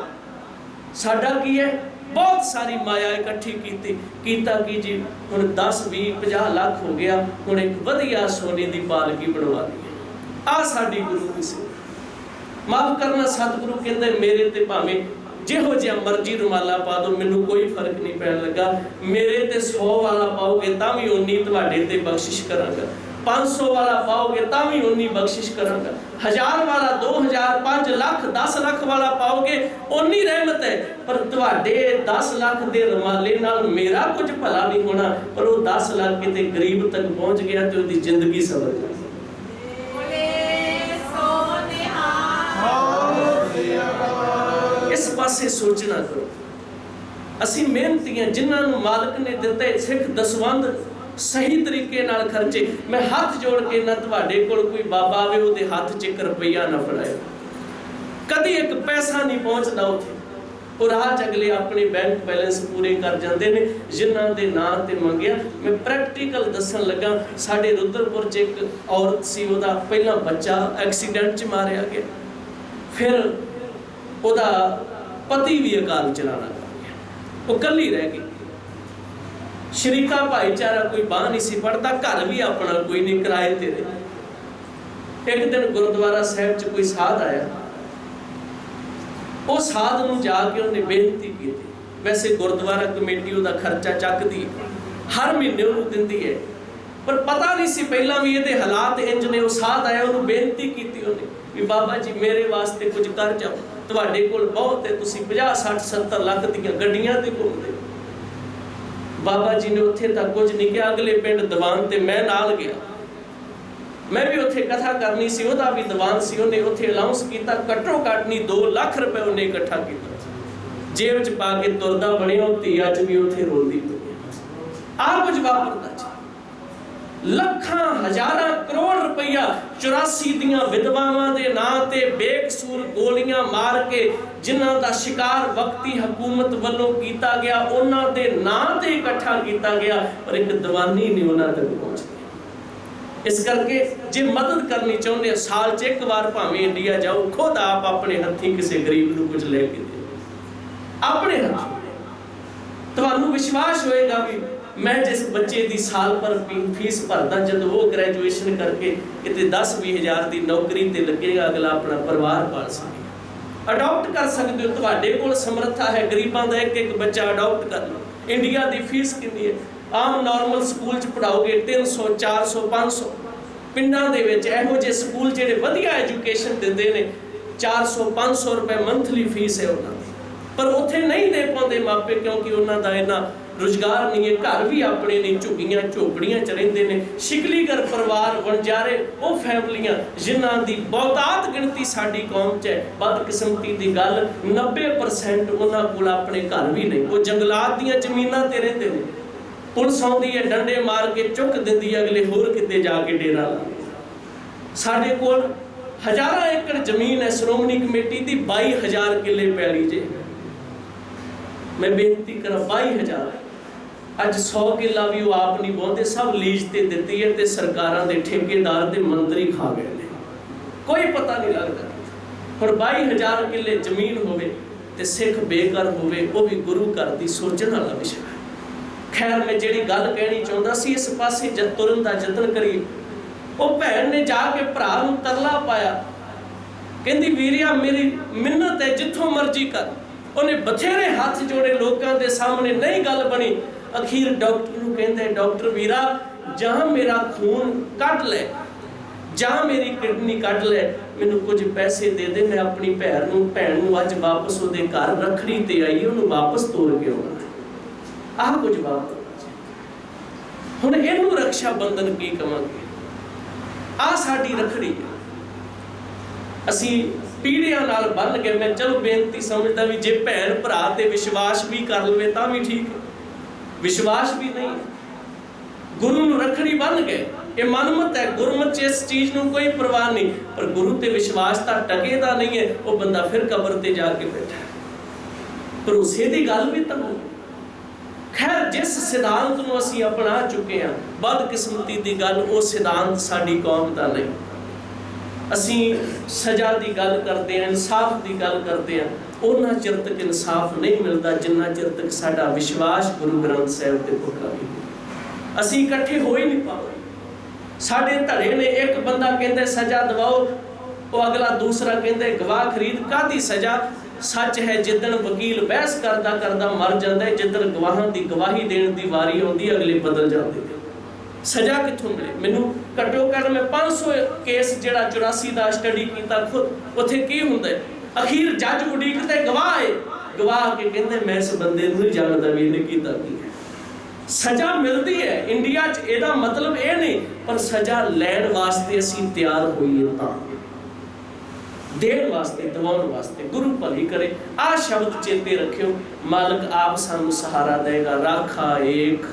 ਸਾਡਾ ਕੀ ਹੈ? ਬਹੁਤ ਸਾਰੀ ਮਾਇਆ ਇਕੱਠੀ ਕੀਤੀ। ਕੀਤਾ ਕੀ ਜੀ? ਹੁਣ 10 20 50 ਲੱਖ ਹੋ ਗਿਆ। ਹੁਣ ਇੱਕ ਵਧੀਆ ਸੋਨੇ ਦੀ ਪਾਲਕੀ ਬਣਵਾ ਦਈਏ। ਆ ਸਾਡੀ ਗੁਰੂ ਦੀ ਸੀ। ਮਾਫ ਕਰਨਾ ਸਤਿਗੁਰੂ ਕਹਿੰਦੇ, ਮੇਰੇ ਤੇ ਭਾਵੇਂ ਜਿਹੋ ਜਿਹਾ ਮਰਜ਼ੀ ਰੁਮਾਲਾ ਪਾ ਦਿਓ ਮੈਨੂੰ ਕੋਈ ਫ਼ਰਕ ਨਹੀਂ ਪੈਣ ਲੱਗਾ। ਮੇਰੇ ਤੇ 100 ਵਾਲਾ ਪਾਓਗੇ ਤਾਂ ਵੀ ਉਨੀ ਤੁਹਾਡੇ ਤੇ ਬਖਸ਼ਿਸ਼ ਕਰਾਂਗਾ। 500 ਵਾਲਾ ਪਾਓਗੇ ਤਾਂ ਵੀ ਉਨੀ ਬਖਸ਼ਿਸ਼ ਕਰਾਂਗਾ। 1000 ਵਾਲਾ 2000 5 ਲੱਖ 10 ਲੱਖ ਵਾਲਾ ਪਾਓਗੇ ਉਨੀ ਰਹਿਮਤ ਹੈ। ਪਰ ਤੁਹਾਡੇ 10 ਲੱਖ ਦੇ ਰੁਮਾਲੇ ਨਾਲ ਮੇਰਾ ਕੁਝ ਭਲਾ ਨਹੀਂ ਹੋਣਾ, ਪਰ ਉਹ 10 ਲੱਖ ਕਿਤੇ ਗਰੀਬ ਤੱਕ ਪਹੁੰਚ ਗਿਆ ਤੇ ਉਹਦੀ ਜ਼ਿੰਦਗੀ ਸਵਰ ਗਈ ਪਾਸੇ ਸੋਚਣਾ ਕਰੋ। ਅਸੀਂ ਮਿਹਨਤੀਆਂ ਜਿਨ੍ਹਾਂ ਨੂੰ ਮਾਲਕ ਨੇ ਦਿੱਤੇ ਸਿੱਖ ਦਸਵੰਦ ਸਹੀ ਤਰੀਕੇ ਨਾਲ ਖਰਚੇ। ਮੈਂ ਹੱਥ ਜੋੜ ਕੇ ਨਾ ਤੁਹਾਡੇ ਕੋਲ ਕੋਈ ਬਾਬਾ ਆਵੇ, ਉਹਦੇ ਹੱਥ 'ਚ ਰੁਪਈਆ ਨਾ ਫੜਾਏ ਕਦੀ ਇੱਕ ਪੈਸਾ ਨਹੀਂ ਪਹੁੰਚਦਾ ਉੱਥੇ। ਉਹ ਰਾਹ ਅਗਲੇ ਆਪਣੇ ਬੈਂਕ ਬੈਲੈਂਸ ਪੂਰੇ ਕਰ ਜਾਂਦੇ ਨੇ, ਜਿਨ੍ਹਾਂ ਦੇ ਨਾਂ ਤੇ ਮੰਗਿਆ। ਮੈਂ ਪ੍ਰੈਕਟੀਕਲ ਦੱਸਣ ਲੱਗਾ, ਸਾਡੇ ਰੁਦਰਪੁਰ 'ਚ ਇੱਕ ਔਰਤ ਸੀ, ਉਹਦਾ ਪਹਿਲਾ ਬੱਚਾ ਐਕਸੀਡੈਂਟ 'ਚ ਮਾਰਿਆ ਗਿਆ। ਫਿਰ ਉਹਦਾ ਪਤੀ ਵੀ ਅਕਾਲ ਚਲਾਣਾ ਉਹ ਕੱਲੀ ਰਹਿ ਗਈ। ਸ਼ਰੀਕਾ ਭਾਈਚਾਰਾ ਕੋਈ ਬਾਹ ਨਹੀਂ ਸੀ ਪੜਦਾ ਘਰ ਵੀ ਆਪਣਾ ਕੋਈ ਨਹੀਂ, ਕਿਰਾਏ ਤੇ ਰਹੇ ਇੱਕ ਦਿਨ ਗੁਰਦੁਆਰਾ ਸਾਹਿਬ 'ਚ ਕੋਈ ਸਾਧ ਆਇਆ। ਉਹ ਸਾਧ ਨੂੰ ਜਾ ਕੇ ਉਹਨੇ ਬੇਨਤੀ ਕੀਤੀ। ਵੈਸੇ ਗੁਰਦੁਆਰਾ ਕਮੇਟੀ ਉਹਦਾ ਖਰਚਾ ਚੱਕਦੀ ਹਰ ਮਹੀਨੇ ਉਹਨੂੰ ਦਿੰਦੀ ਹੈ। ਪਰ ਪਤਾ ਨਹੀਂ ਸੀ ਪਹਿਲਾਂ ਵੀ ਇਹਦੇ ਹਾਲਾਤ ਇੰਜ ਨੇ। ਉਹ ਸਾਧ ਆਇਆ, ਉਹਨੂੰ ਬੇਨਤੀ ਕੀਤੀ ਉਹਨੇ ਵੀ ਬਾਬਾ ਜੀ, ਮੇਰੇ ਵਾਸਤੇ ਕੁਝ ਕਰ ਜਾਓ। ਤੁਹਾਡੇ ਕੋਲ ਬਹੁਤ ਹੈ, ਤੁਸੀਂ 50 60 70 ਲੱਖ ਦੀਆਂ ਗੱਡੀਆਂ ਤੇ ਘੁੰਮਦੇ ਬਾਬਾ ਜੀ ਨੇ ਉੱਥੇ ਤੱਕ ਕੁਝ ਨਹੀਂ ਕਿਹਾ, ਅਗਲੇ ਪਿੰਡ ਦੀਵਾਨ ਤੇ ਮੈਂ ਨਾਲ ਗਿਆ। ਮੈਂ ਵੀ ਉੱਥੇ ਕਥਾ ਕਰਨੀ ਸੀ, ਉਹਦਾ ਵੀ ਦੀਵਾਨ ਸੀ, ਉਹਨੇ ਉੱਥੇ ਅਲਾਉਂਸ ਕੀਤਾ, ਘੱਟੋ ਘੱਟ ਨਹੀਂ 2 ਲੱਖ ਰੁਪਏ ਉਹਨੇ ਇਕੱਠਾ ਕੀਤਾ। ਜੇਬ 'ਚ ਪਾ ਕੇ ਤੁਰਦਾ ਬਣਿਆ, ਉਹ ਧੀ ਅੱਜ ਵੀ ਉੱਥੇ ਰੋਂਦੀ ਪਈ ਆ ਕੁਝ ਵਾਪਰਦਾ ਜੀ। ਲੱਖਾਂ, ਹਜ਼ਾਰਾਂ ਕਰੋੜ 84 ਦੀਆਂ ਵਿਧਵਾਵਾਂ ਦੇ ਨਾਂ ਤੇ ਬੇਕਸੂਰ ਗੋਲੀਆਂ ਮਾਰ ਕੇ ਜਿਨ੍ਹਾਂ ਦਾ ਸ਼ਿਕਾਰ ਵਕਤੀ ਹਕੂਮਤ ਵੱਲੋਂ ਕੀਤਾ ਗਿਆ, ਉਹਨਾਂ ਦੇ ਨਾਂ ਤੇ ਇਕੱਠਾ ਕੀਤਾ ਗਿਆ, ਪਰ ਇੱਕ ਦੀਵਾਨੀ ਨਹੀਂ ਉਹਨਾਂ ਤੱਕ ਪਹੁੰਚੀ ਇਸ ਕਰਕੇ ਜੇ ਮਦਦ ਕਰਨੀ ਚਾਹੁੰਦੇ ਹੋ ਸਾਲ 'ਚ ਇੱਕ ਵਾਰ ਭਾਵੇਂ ਇੰਡੀਆ ਜਾਓ ਖੁਦ ਆਪ ਆਪਣੇ ਹੱਥੀਂ ਕਿਸੇ ਗਰੀਬ ਨੂੰ ਕੁਝ ਲੈ ਕੇ ਦਿਓ। ਆਪਣੇ ਹੱਥੀਂ। ਤੁਹਾਨੂੰ ਵਿਸ਼ਵਾਸ ਹੋਏਗਾ ਵੀ ਮੈਂ ਜਿਸ ਬੱਚੇ ਦੀ ਸਾਲ ਭਰ ਫੀ- ਫੀਸ ਭਰਦਾ, ਜਦੋਂ ਉਹ ਗ੍ਰੈਜੂਏਸ਼ਨ ਕਰਕੇ ਕਿਤੇ 10 ਹਜ਼ਾਰ ਦੀ ਨੌਕਰੀ ਤੇ ਲੱਗੇਗਾ, ਅਗਲਾ ਆਪਣਾ ਪਰਿਵਾਰ ਪਾਲ ਸਕੇਗਾ ਅਡਾਪਟ ਕਰ ਸਕਦੇ ਹੋ। ਤੁਹਾਡੇ ਕੋਲ ਸਮਰੱਥਾ ਹੈ। ਗਰੀਬਾਂ ਦਾ ਇੱਕ ਇੱਕ ਬੱਚਾ ਅਡਾਪਟ ਕਰ ਲਓ। ਇੰਡੀਆ ਦੀ ਫੀਸ ਕਿੰਨੀ ਹੈ? ਆਮ ਨਾਰਮਲ ਸਕੂਲ ਚ ਪੜਾਓਗੇ 300 400 500 ਪਿੰਡਾਂ ਦੇ ਵਿੱਚ ਇਹੋ ਜਿਹੇ ਸਕੂਲ ਜਿਹੜੇ ਵਧੀਆ ਐਜੂਕੇਸ਼ਨ ਦਿੰਦੇ ਨੇ 400 500 ਰੁਪਏ ਮੰਥਲੀ ਫੀਸ ਹੈ ਉਹਨਾਂ ਦੀ। ਪਰ ਉੱਥੇ ਨਹੀਂ ਦੇ ਪਾਉਂਦੇ ਮਾਪੇ ਕਿਉਂਕਿ ਉਹਨਾਂ ਦਾ ਇਹਨਾਂ ਰੁਜ਼ਗਾਰ ਨਹੀਂ ਹੈ, ਘਰ ਵੀ ਆਪਣੇ ਨੇ, ਝੁੱਗੀਆਂ, ਝੋਪੜੀਆਂ ਚ ਰਹਿੰਦੇ ਨੇ। ਸ਼ਿਕਲੀਗਰ ਪਰਿਵਾਰ ਵਣਜਾਰੇ ਉਹ ਫੈਮਲੀਆਂ ਜਿਨ੍ਹਾਂ ਦੀ ਬਹੁਤਾਤ ਗਿਣਤੀ ਸਾਡੀ ਕੌਮ 'ਚ ਹੈ। ਬਦਕਿਸਮਤੀ ਦੀ ਗੱਲ 90% ਉਹਨਾਂ ਕੋਲ ਆਪਣੇ ਘਰ ਵੀ ਨਹੀਂ। ਉਹ ਜੰਗਲਾਤ ਦੀਆਂ ਜ਼ਮੀਨਾਂ ਤੇ ਰਹਿੰਦੇ ਨੇ। ਪੁਲਿਸ ਆਉਂਦੀ ਹੈ, ਡੰਡੇ ਮਾਰ ਕੇ ਚੁੱਕ ਦਿੰਦੀ ਹੈ, ਅਗਲੇ ਹੋਰ ਕਿਤੇ ਜਾ ਕੇ ਡੇਰਾ ਲਾਉਂਦੇ ਸਾਡੇ ਕੋਲ ਹਜ਼ਾਰਾਂ ਏਕੜ ਜ਼ਮੀਨ ਹੈ, ਸ਼੍ਰੋਮਣੀ ਕਮੇਟੀ ਦੀ 22000 ਕਿੱਲੇ ਪੈਲੀ ਜੇ। ਮੈਂ ਬੇਨਤੀ ਕਰਾਂ 22000 ਅੱਜ 100 ਕਿੱਲਾ ਵੀ ਉਹ ਆਪ ਨਹੀਂ ਬੋਂਦੇ ਸਭ ਲੀਜ਼ ਤੇ ਦਿੱਤੀ ਹੈ ਤੇ ਸਰਕਾਰਾਂ ਦੇ ਠੇਕੇਦਾਰ ਤੇ ਮੰਤਰੀ ਖਾ ਗਏ ਨੇ। ਕੋਈ ਪਤਾ ਨਹੀਂ ਲੱਗਦਾ। ਹੁਣ 22000 ਕਿੱਲੇ ਜ਼ਮੀਨ ਹੋਵੇ ਤੇ ਸਿੱਖ ਬੇਘਰ ਹੋਵੇ, ਉਹ ਵੀ ਗੁਰੂ ਘਰ ਦੀ ਸੋਚਣ ਵਾਲਾ ਵਿਸ਼ਾ ਹੈ। ਖੈਰ, ਮੈਂ ਜਿਹੜੀ ਗੱਲ ਕਹਿਣੀ ਚਾਹੁੰਦਾ ਸੀ, ਇਸ ਪਾਸੇ ਜਦ ਤੁਰਨ ਦਾ ਯਤਨ ਕਰੀਏ, ਉਹ ਭੈਣ ਨੇ ਜਾ ਕੇ ਭਰਾ ਨੂੰ ਤਰਲਾ ਪਾਇਆ। ਕਹਿੰਦੀ, ਵੀਰਿਆ, ਮੇਰੀ ਮਿੰਨਤ ਹੈ, ਜਿੱਥੋਂ ਮਰਜ਼ੀ ਕਰ। ਉਹਨੇ ਬਥੇਰੇ ਹੱਥ ਜੋੜੇ ਲੋਕਾਂ ਦੇ ਸਾਹਮਣੇ ਨਹੀਂ ਗੱਲ ਬਣੀ। ਅਖੀਰ ਡਾਕਟਰ ਨੂੰ ਕਹਿੰਦਾ, ਡਾਕਟਰ ਵੀਰਾ, ਜਾਂ ਮੇਰਾ ਖੂਨ ਕੱਢ ਲੈ, ਜਾਂ ਮੇਰੀ ਕਿਡਨੀ ਕੱਢ ਲੈ, ਮੈਨੂੰ ਕੁਝ ਪੈਸੇ ਦੇ ਦੇ, ਮੈਂ ਆਪਣੀ ਭੈਣ ਨੂੰ ਭੈਣ ਨੂੰ ਅੱਜ ਵਾਪਸ ਉਹਦੇ ਘਰ ਰੱਖੜੀ ਤੇ ਆਈ, ਉਹਨੂੰ ਵਾਪਸ ਤੋਰ ਕੇ ਆਉਣਾ ਆਹ ਕੁਝ ਬਾਤ ਹੁਣ ਇਹਨੂੰ ਰੱਖਿਆ ਬੰਧਨ ਕੀ ਕਵਾਂਗੇ? ਆ ਸਾਡੀ ਰੱਖੜੀ ਹੈ। ਅਸੀਂ ਪੀੜ੍ਹੀਆਂ ਨਾਲ ਬੰਨ ਕੇ ਮੈਂ, ਚਲੋ ਬੇਨਤੀ ਸਮਝਦਾ ਵੀ ਜੇ ਭੈਣ ਭਰਾ ਤੇ ਵਿਸ਼ਵਾਸ ਵੀ ਕਰ ਲਵੇ ਤਾਂ ਵੀ ਠੀਕ ਹੈ। ਵਿਸ਼ਵਾਸ ਵੀ ਨਹੀਂ। ਗੁਰੂ ਨੂੰ ਰੱਖੜੀ ਬੰਨ ਗਏ ਇਹ ਮਨਮਤ ਹੈ। ਗੁਰਮਤ ਚ ਇਸ ਚੀਜ਼ ਨੂੰ ਕੋਈ ਪਰਵਾਹ ਨਹੀਂ। ਪਰ ਗੁਰੂ ਤੇ ਵਿਸ਼ਵਾਸ ਤਾਂ ਟਕੇਦਾ ਨਹੀਂ ਹੈ। ਉਹ ਬੰਦਾ ਫਿਰ ਕਬਰ ਤੇ ਜਾ ਕੇ ਬੈਠਾ ਭਰੋਸੇ ਦੀ ਗੱਲ ਵੀ ਤਾਂ ਹੋ ਖੈਰ, ਜਿਸ ਸਿਧਾਂਤ ਨੂੰ ਅਸੀਂ ਅਪਣਾ ਚੁੱਕੇ ਹਾਂ ਬਦਕਿਸਮਤੀ ਦੀ ਗੱਲ, ਉਹ ਸਿਧਾਂਤ ਸਾਡੀ ਕੌਮ ਦਾ ਨਹੀਂ। ਅਸੀਂ ਸਜ਼ਾ ਦੀ ਗੱਲ ਕਰਦੇ ਹਾਂ, ਇਨਸਾਫ ਦੀ ਗੱਲ ਕਰਦੇ ਹਾਂ। ਉਹਨਾਂ ਚਿਰ ਤੱਕ ਇਨਸਾਫ ਨਹੀਂ ਮਿਲਦਾ, ਜਿੰਨਾ ਚਿਰ ਤੱਕ ਸਾਡਾ ਵਿਸ਼ਵਾਸ ਗੁਰੂ ਗ੍ਰੰਥ ਸਾਹਿਬ ਤੇ ਪੱਕਾ ਨਹੀਂ ਅਸੀਂ ਇਕੱਠੇ ਹੋ ਹੀ ਨਹੀਂ ਪਾਉਂਦੇ ਸਾਡੇ ਧੜੇ ਨੇ ਇੱਕ ਬੰਦਾ ਕਹਿੰਦੇ, ਸਜ਼ਾ ਦਿਵਾਓ। ਉਹ ਅਗਲਾ ਦੂਸਰਾ ਕਹਿੰਦੇ, ਗਵਾਹ ਖਰੀਦ ਕਾਦੀ ਸਜ਼ਾ? ਸੱਚ ਹੈ, ਜਿੱਦਣ ਵਕੀਲ ਬਹਿਸ ਕਰਦਾ ਕਰਦਾ ਮਰ ਜਾਂਦਾ ਹੈ, ਜਿੱਦਣ ਗਵਾਹਾਂ ਦੀ ਗਵਾਹੀ ਦੇਣ ਦੀ ਵਾਰੀ ਆਉਂਦੀ ਅਗਲੇ ਬਦਲ ਜਾਂਦੇ ਨੇ। ਸਜ਼ਾ ਕਿੱਥੋਂ ਮਿਲੇ? ਮੈਨੂੰ ਘੱਟੋ ਘੱਟ ਮੈਂ 500 ਕੇਸ ਜਿਹੜਾ 84 ਦਾ ਸਟੱਡੀ ਕੀਤਾ, ਖੁਦ ਉੱਥੇ ਕੀ ਹੁੰਦਾ ਅਖੀਰ ਜੱਜ ਉਡੀਕ ਤੇ ਗਵਾਹ ਹੈ ਗਵਾਹ ਕੇ ਕਹਿੰਦੇ, ਮੈਂ ਇਸ ਬੰਦੇ ਨੂੰ ਨਹੀਂ ਜਾਣਦਾ ਵੀ ਇਹਨੇ ਕੀਤਾ ਕੀ ਹੈ। ਸਜ਼ਾ ਮਿਲਦੀ ਹੈ। ਇੰਡੀਆ 'ਚ ਇਹਦਾ ਮਤਲਬ ਇਹ ਨਹੀਂ, ਪਰ ਸਜ਼ਾ ਲੈਣ ਵਾਸਤੇ ਅਸੀਂ ਤਿਆਰ ਹੋਈਏ ਤਾਂ। ਦੇਣ ਵਾਸਤੇ ਦਿਵਾਉਣ ਵਾਸਤੇ, ਗੁਰੂ ਭਲੀ ਕਰੇ। ਆ ਸ਼ਬਦ ਚੇਤੇ ਰੱਖਿਓ। ਮਾਲਕ ਆਪ ਸਾਨੂੰ ਸਹਾਰਾ ਦੇਗਾ। ਰਾਖਾ ਏਕ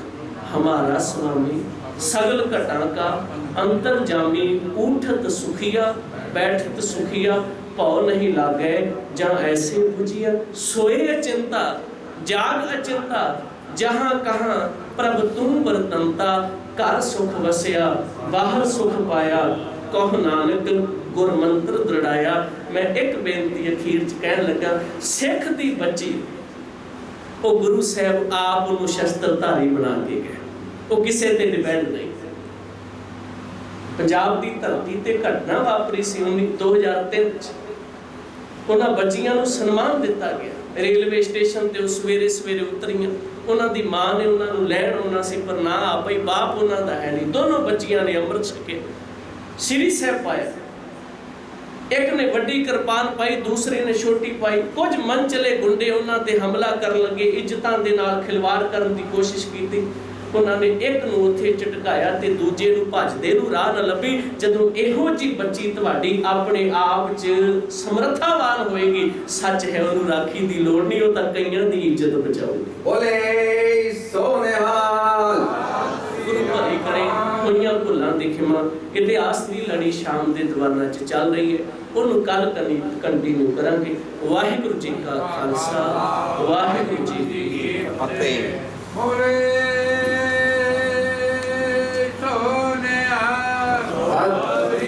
ਹਮਾਰਾ ਸੁਆਮੀ। ਸਗਲ ਘਟਾਂ ਕਾ ਅੰਤਰ ਜਾਮੀ। ਉਠਤ ਸੁਖੀਆ, ਬੈਠਤ ਸੁਖੀਆ। ਭਉ ਨਹੀਂ ਲਾਗੇ, ਜਾਂ ਐਸੇ 부ਜੀਆ ਸੋਏ ਅਚਿੰਤਾ, ਜਾਗ ਅਚਿੰਤਾ, ਜਹਾਂ ਕਹਾਂ ਪ੍ਰਭ ਤੂੰ ਵਰਤੰਤਾ, ਘਰ ਸੁਖ ਵਸਿਆ, ਬਾਹਰ ਸੁਖ ਪਾਇਆ, ਕਹ ਨਾਨਕ ਗੁਰ ਮੰਤਰ ਦ੍ਰਿੜਾਇਆ। ਮੈਂ ਇੱਕ ਬੇਨਤੀ ਅਖੀਰ ਚ ਕਹਿਣ ਲੱਗਾ, ਸਿੱਖ ਦੀ ਬੱਚੀ, ਉਹ ਗੁਰੂ ਸਾਹਿਬ ਆਪ ਨੂੰ ਸ਼ਸਤਰਧਾਰੀ ਬਣਾ ਕੇ ਗਏ। ਉਹ ਕਿਸੇ ਤੇ ਡਿਪੈਂਡ ਨਹੀਂ। ਪੰਜਾਬ ਦੀ ਧਰਤੀ ਤੇ ਘਟਨਾ ਵਾਪਰੀ ਸੀ 2003 ਚ। ਉਹਨਾਂ ਬੱਚੀਆਂ ਨੂੰ ਸਨਮਾਨ ਦਿੱਤਾ ਗਿਆ। ਰੇਲਵੇ ਸਟੇਸ਼ਨ ਤੇ ਉਹ ਸਵੇਰੇ ਸਵੇਰੇ ਉਤਰੀਆਂ। ਉਹਨਾਂ ਦੀ ਮਾਂ ਨੇ ਉਹਨਾਂ ਨੂੰ ਲੈਣ ਆਉਣਾ ਸੀ, ਪਰ ਨਾ ਆ ਬਾਪ ਉਹਨਾਂ ਦਾ ਹੈ ਨਹੀਂ। ਦੋਨੋਂ ਬੱਚੀਆਂ ਨੇ ਅੰਮ੍ਰਿਤ ਛਕੇ ਸ੍ਰੀ ਸਾਹਿਬ ਪਾਇਆ। ਇੱਕ ਨੇ ਵੱਡੀ ਕਿਰਪਾਨ ਪਾਈ, ਦੂਸਰੇ ਨੇ ਛੋਟੀ ਪਾਈ। ਕੁਝ ਮਨ ਚਲੇ ਗੁੰਡੇ ਉਹਨਾਂ ਤੇ ਹਮਲਾ ਕਰਨ ਲੱਗੇ। ਇੱਜ਼ਤਾਂ ਦੇ ਨਾਲ ਖਿਲਵਾੜ ਕਰਨ ਦੀ ਕੋਸ਼ਿਸ਼ ਕੀਤੀ। ਉਹਨਾਂ ਨੇ ਇੱਕ ਨੂੰ ਉੱਥੇ ਝਟਕਾਇਆ ਤੇ ਦੂਜੇ ਨੂੰ ਭੱਜਦੇ ਨੂੰ ਰਾਹ ਨਾ ਲੱਭੀ। ਜਦੋਂ ਇਹੋ ਜੀ ਬੱਚੀ ਤੁਹਾਡੀ ਆਪਣੇ ਆਪ 'ਚ ਸਮਰੱਥਾਵਾਨ ਹੋਏਗੀ ਸੱਚ ਹੈ ਉਹਨੂੰ ਰਾਖੀ ਦੀ ਲੋੜ ਨਹੀਂ ਉਹ ਤਾਂ ਕਈਆਂ ਦੀ ਇੱਜ਼ਤ ਬਚਾਊਗੀ। ਬੋਲੇ ਸੋਨੇਹਾਲ। ਗੁਰੂ ਭਲੀ ਕਰੇ ਹੋਈਆਂ ਭੁੱਲਾਂ ਦੀ ਖਿਮਾ ਇਤਿਹਾਸ ਦੀ ਲੜੀ ਸ਼ਾਮ ਦੇ ਦੀਵਾਨਾਂ 'ਚ ਚੱਲ ਰਹੀ ਹੈ ਉਹਨੂੰ ਕੱਲ ਕਨੀ ਕੰਟੀਨਿਊ ਕਰਾਂਗੇ। ਵਾਹਿਗੁਰੂ ਜੀ ਕਾ ਖਾਲਸਾ ਵਾਹਿਗੁਰੂ ਜੀ ਕੀ ਫਤਿਹ। ਬੋਲੇ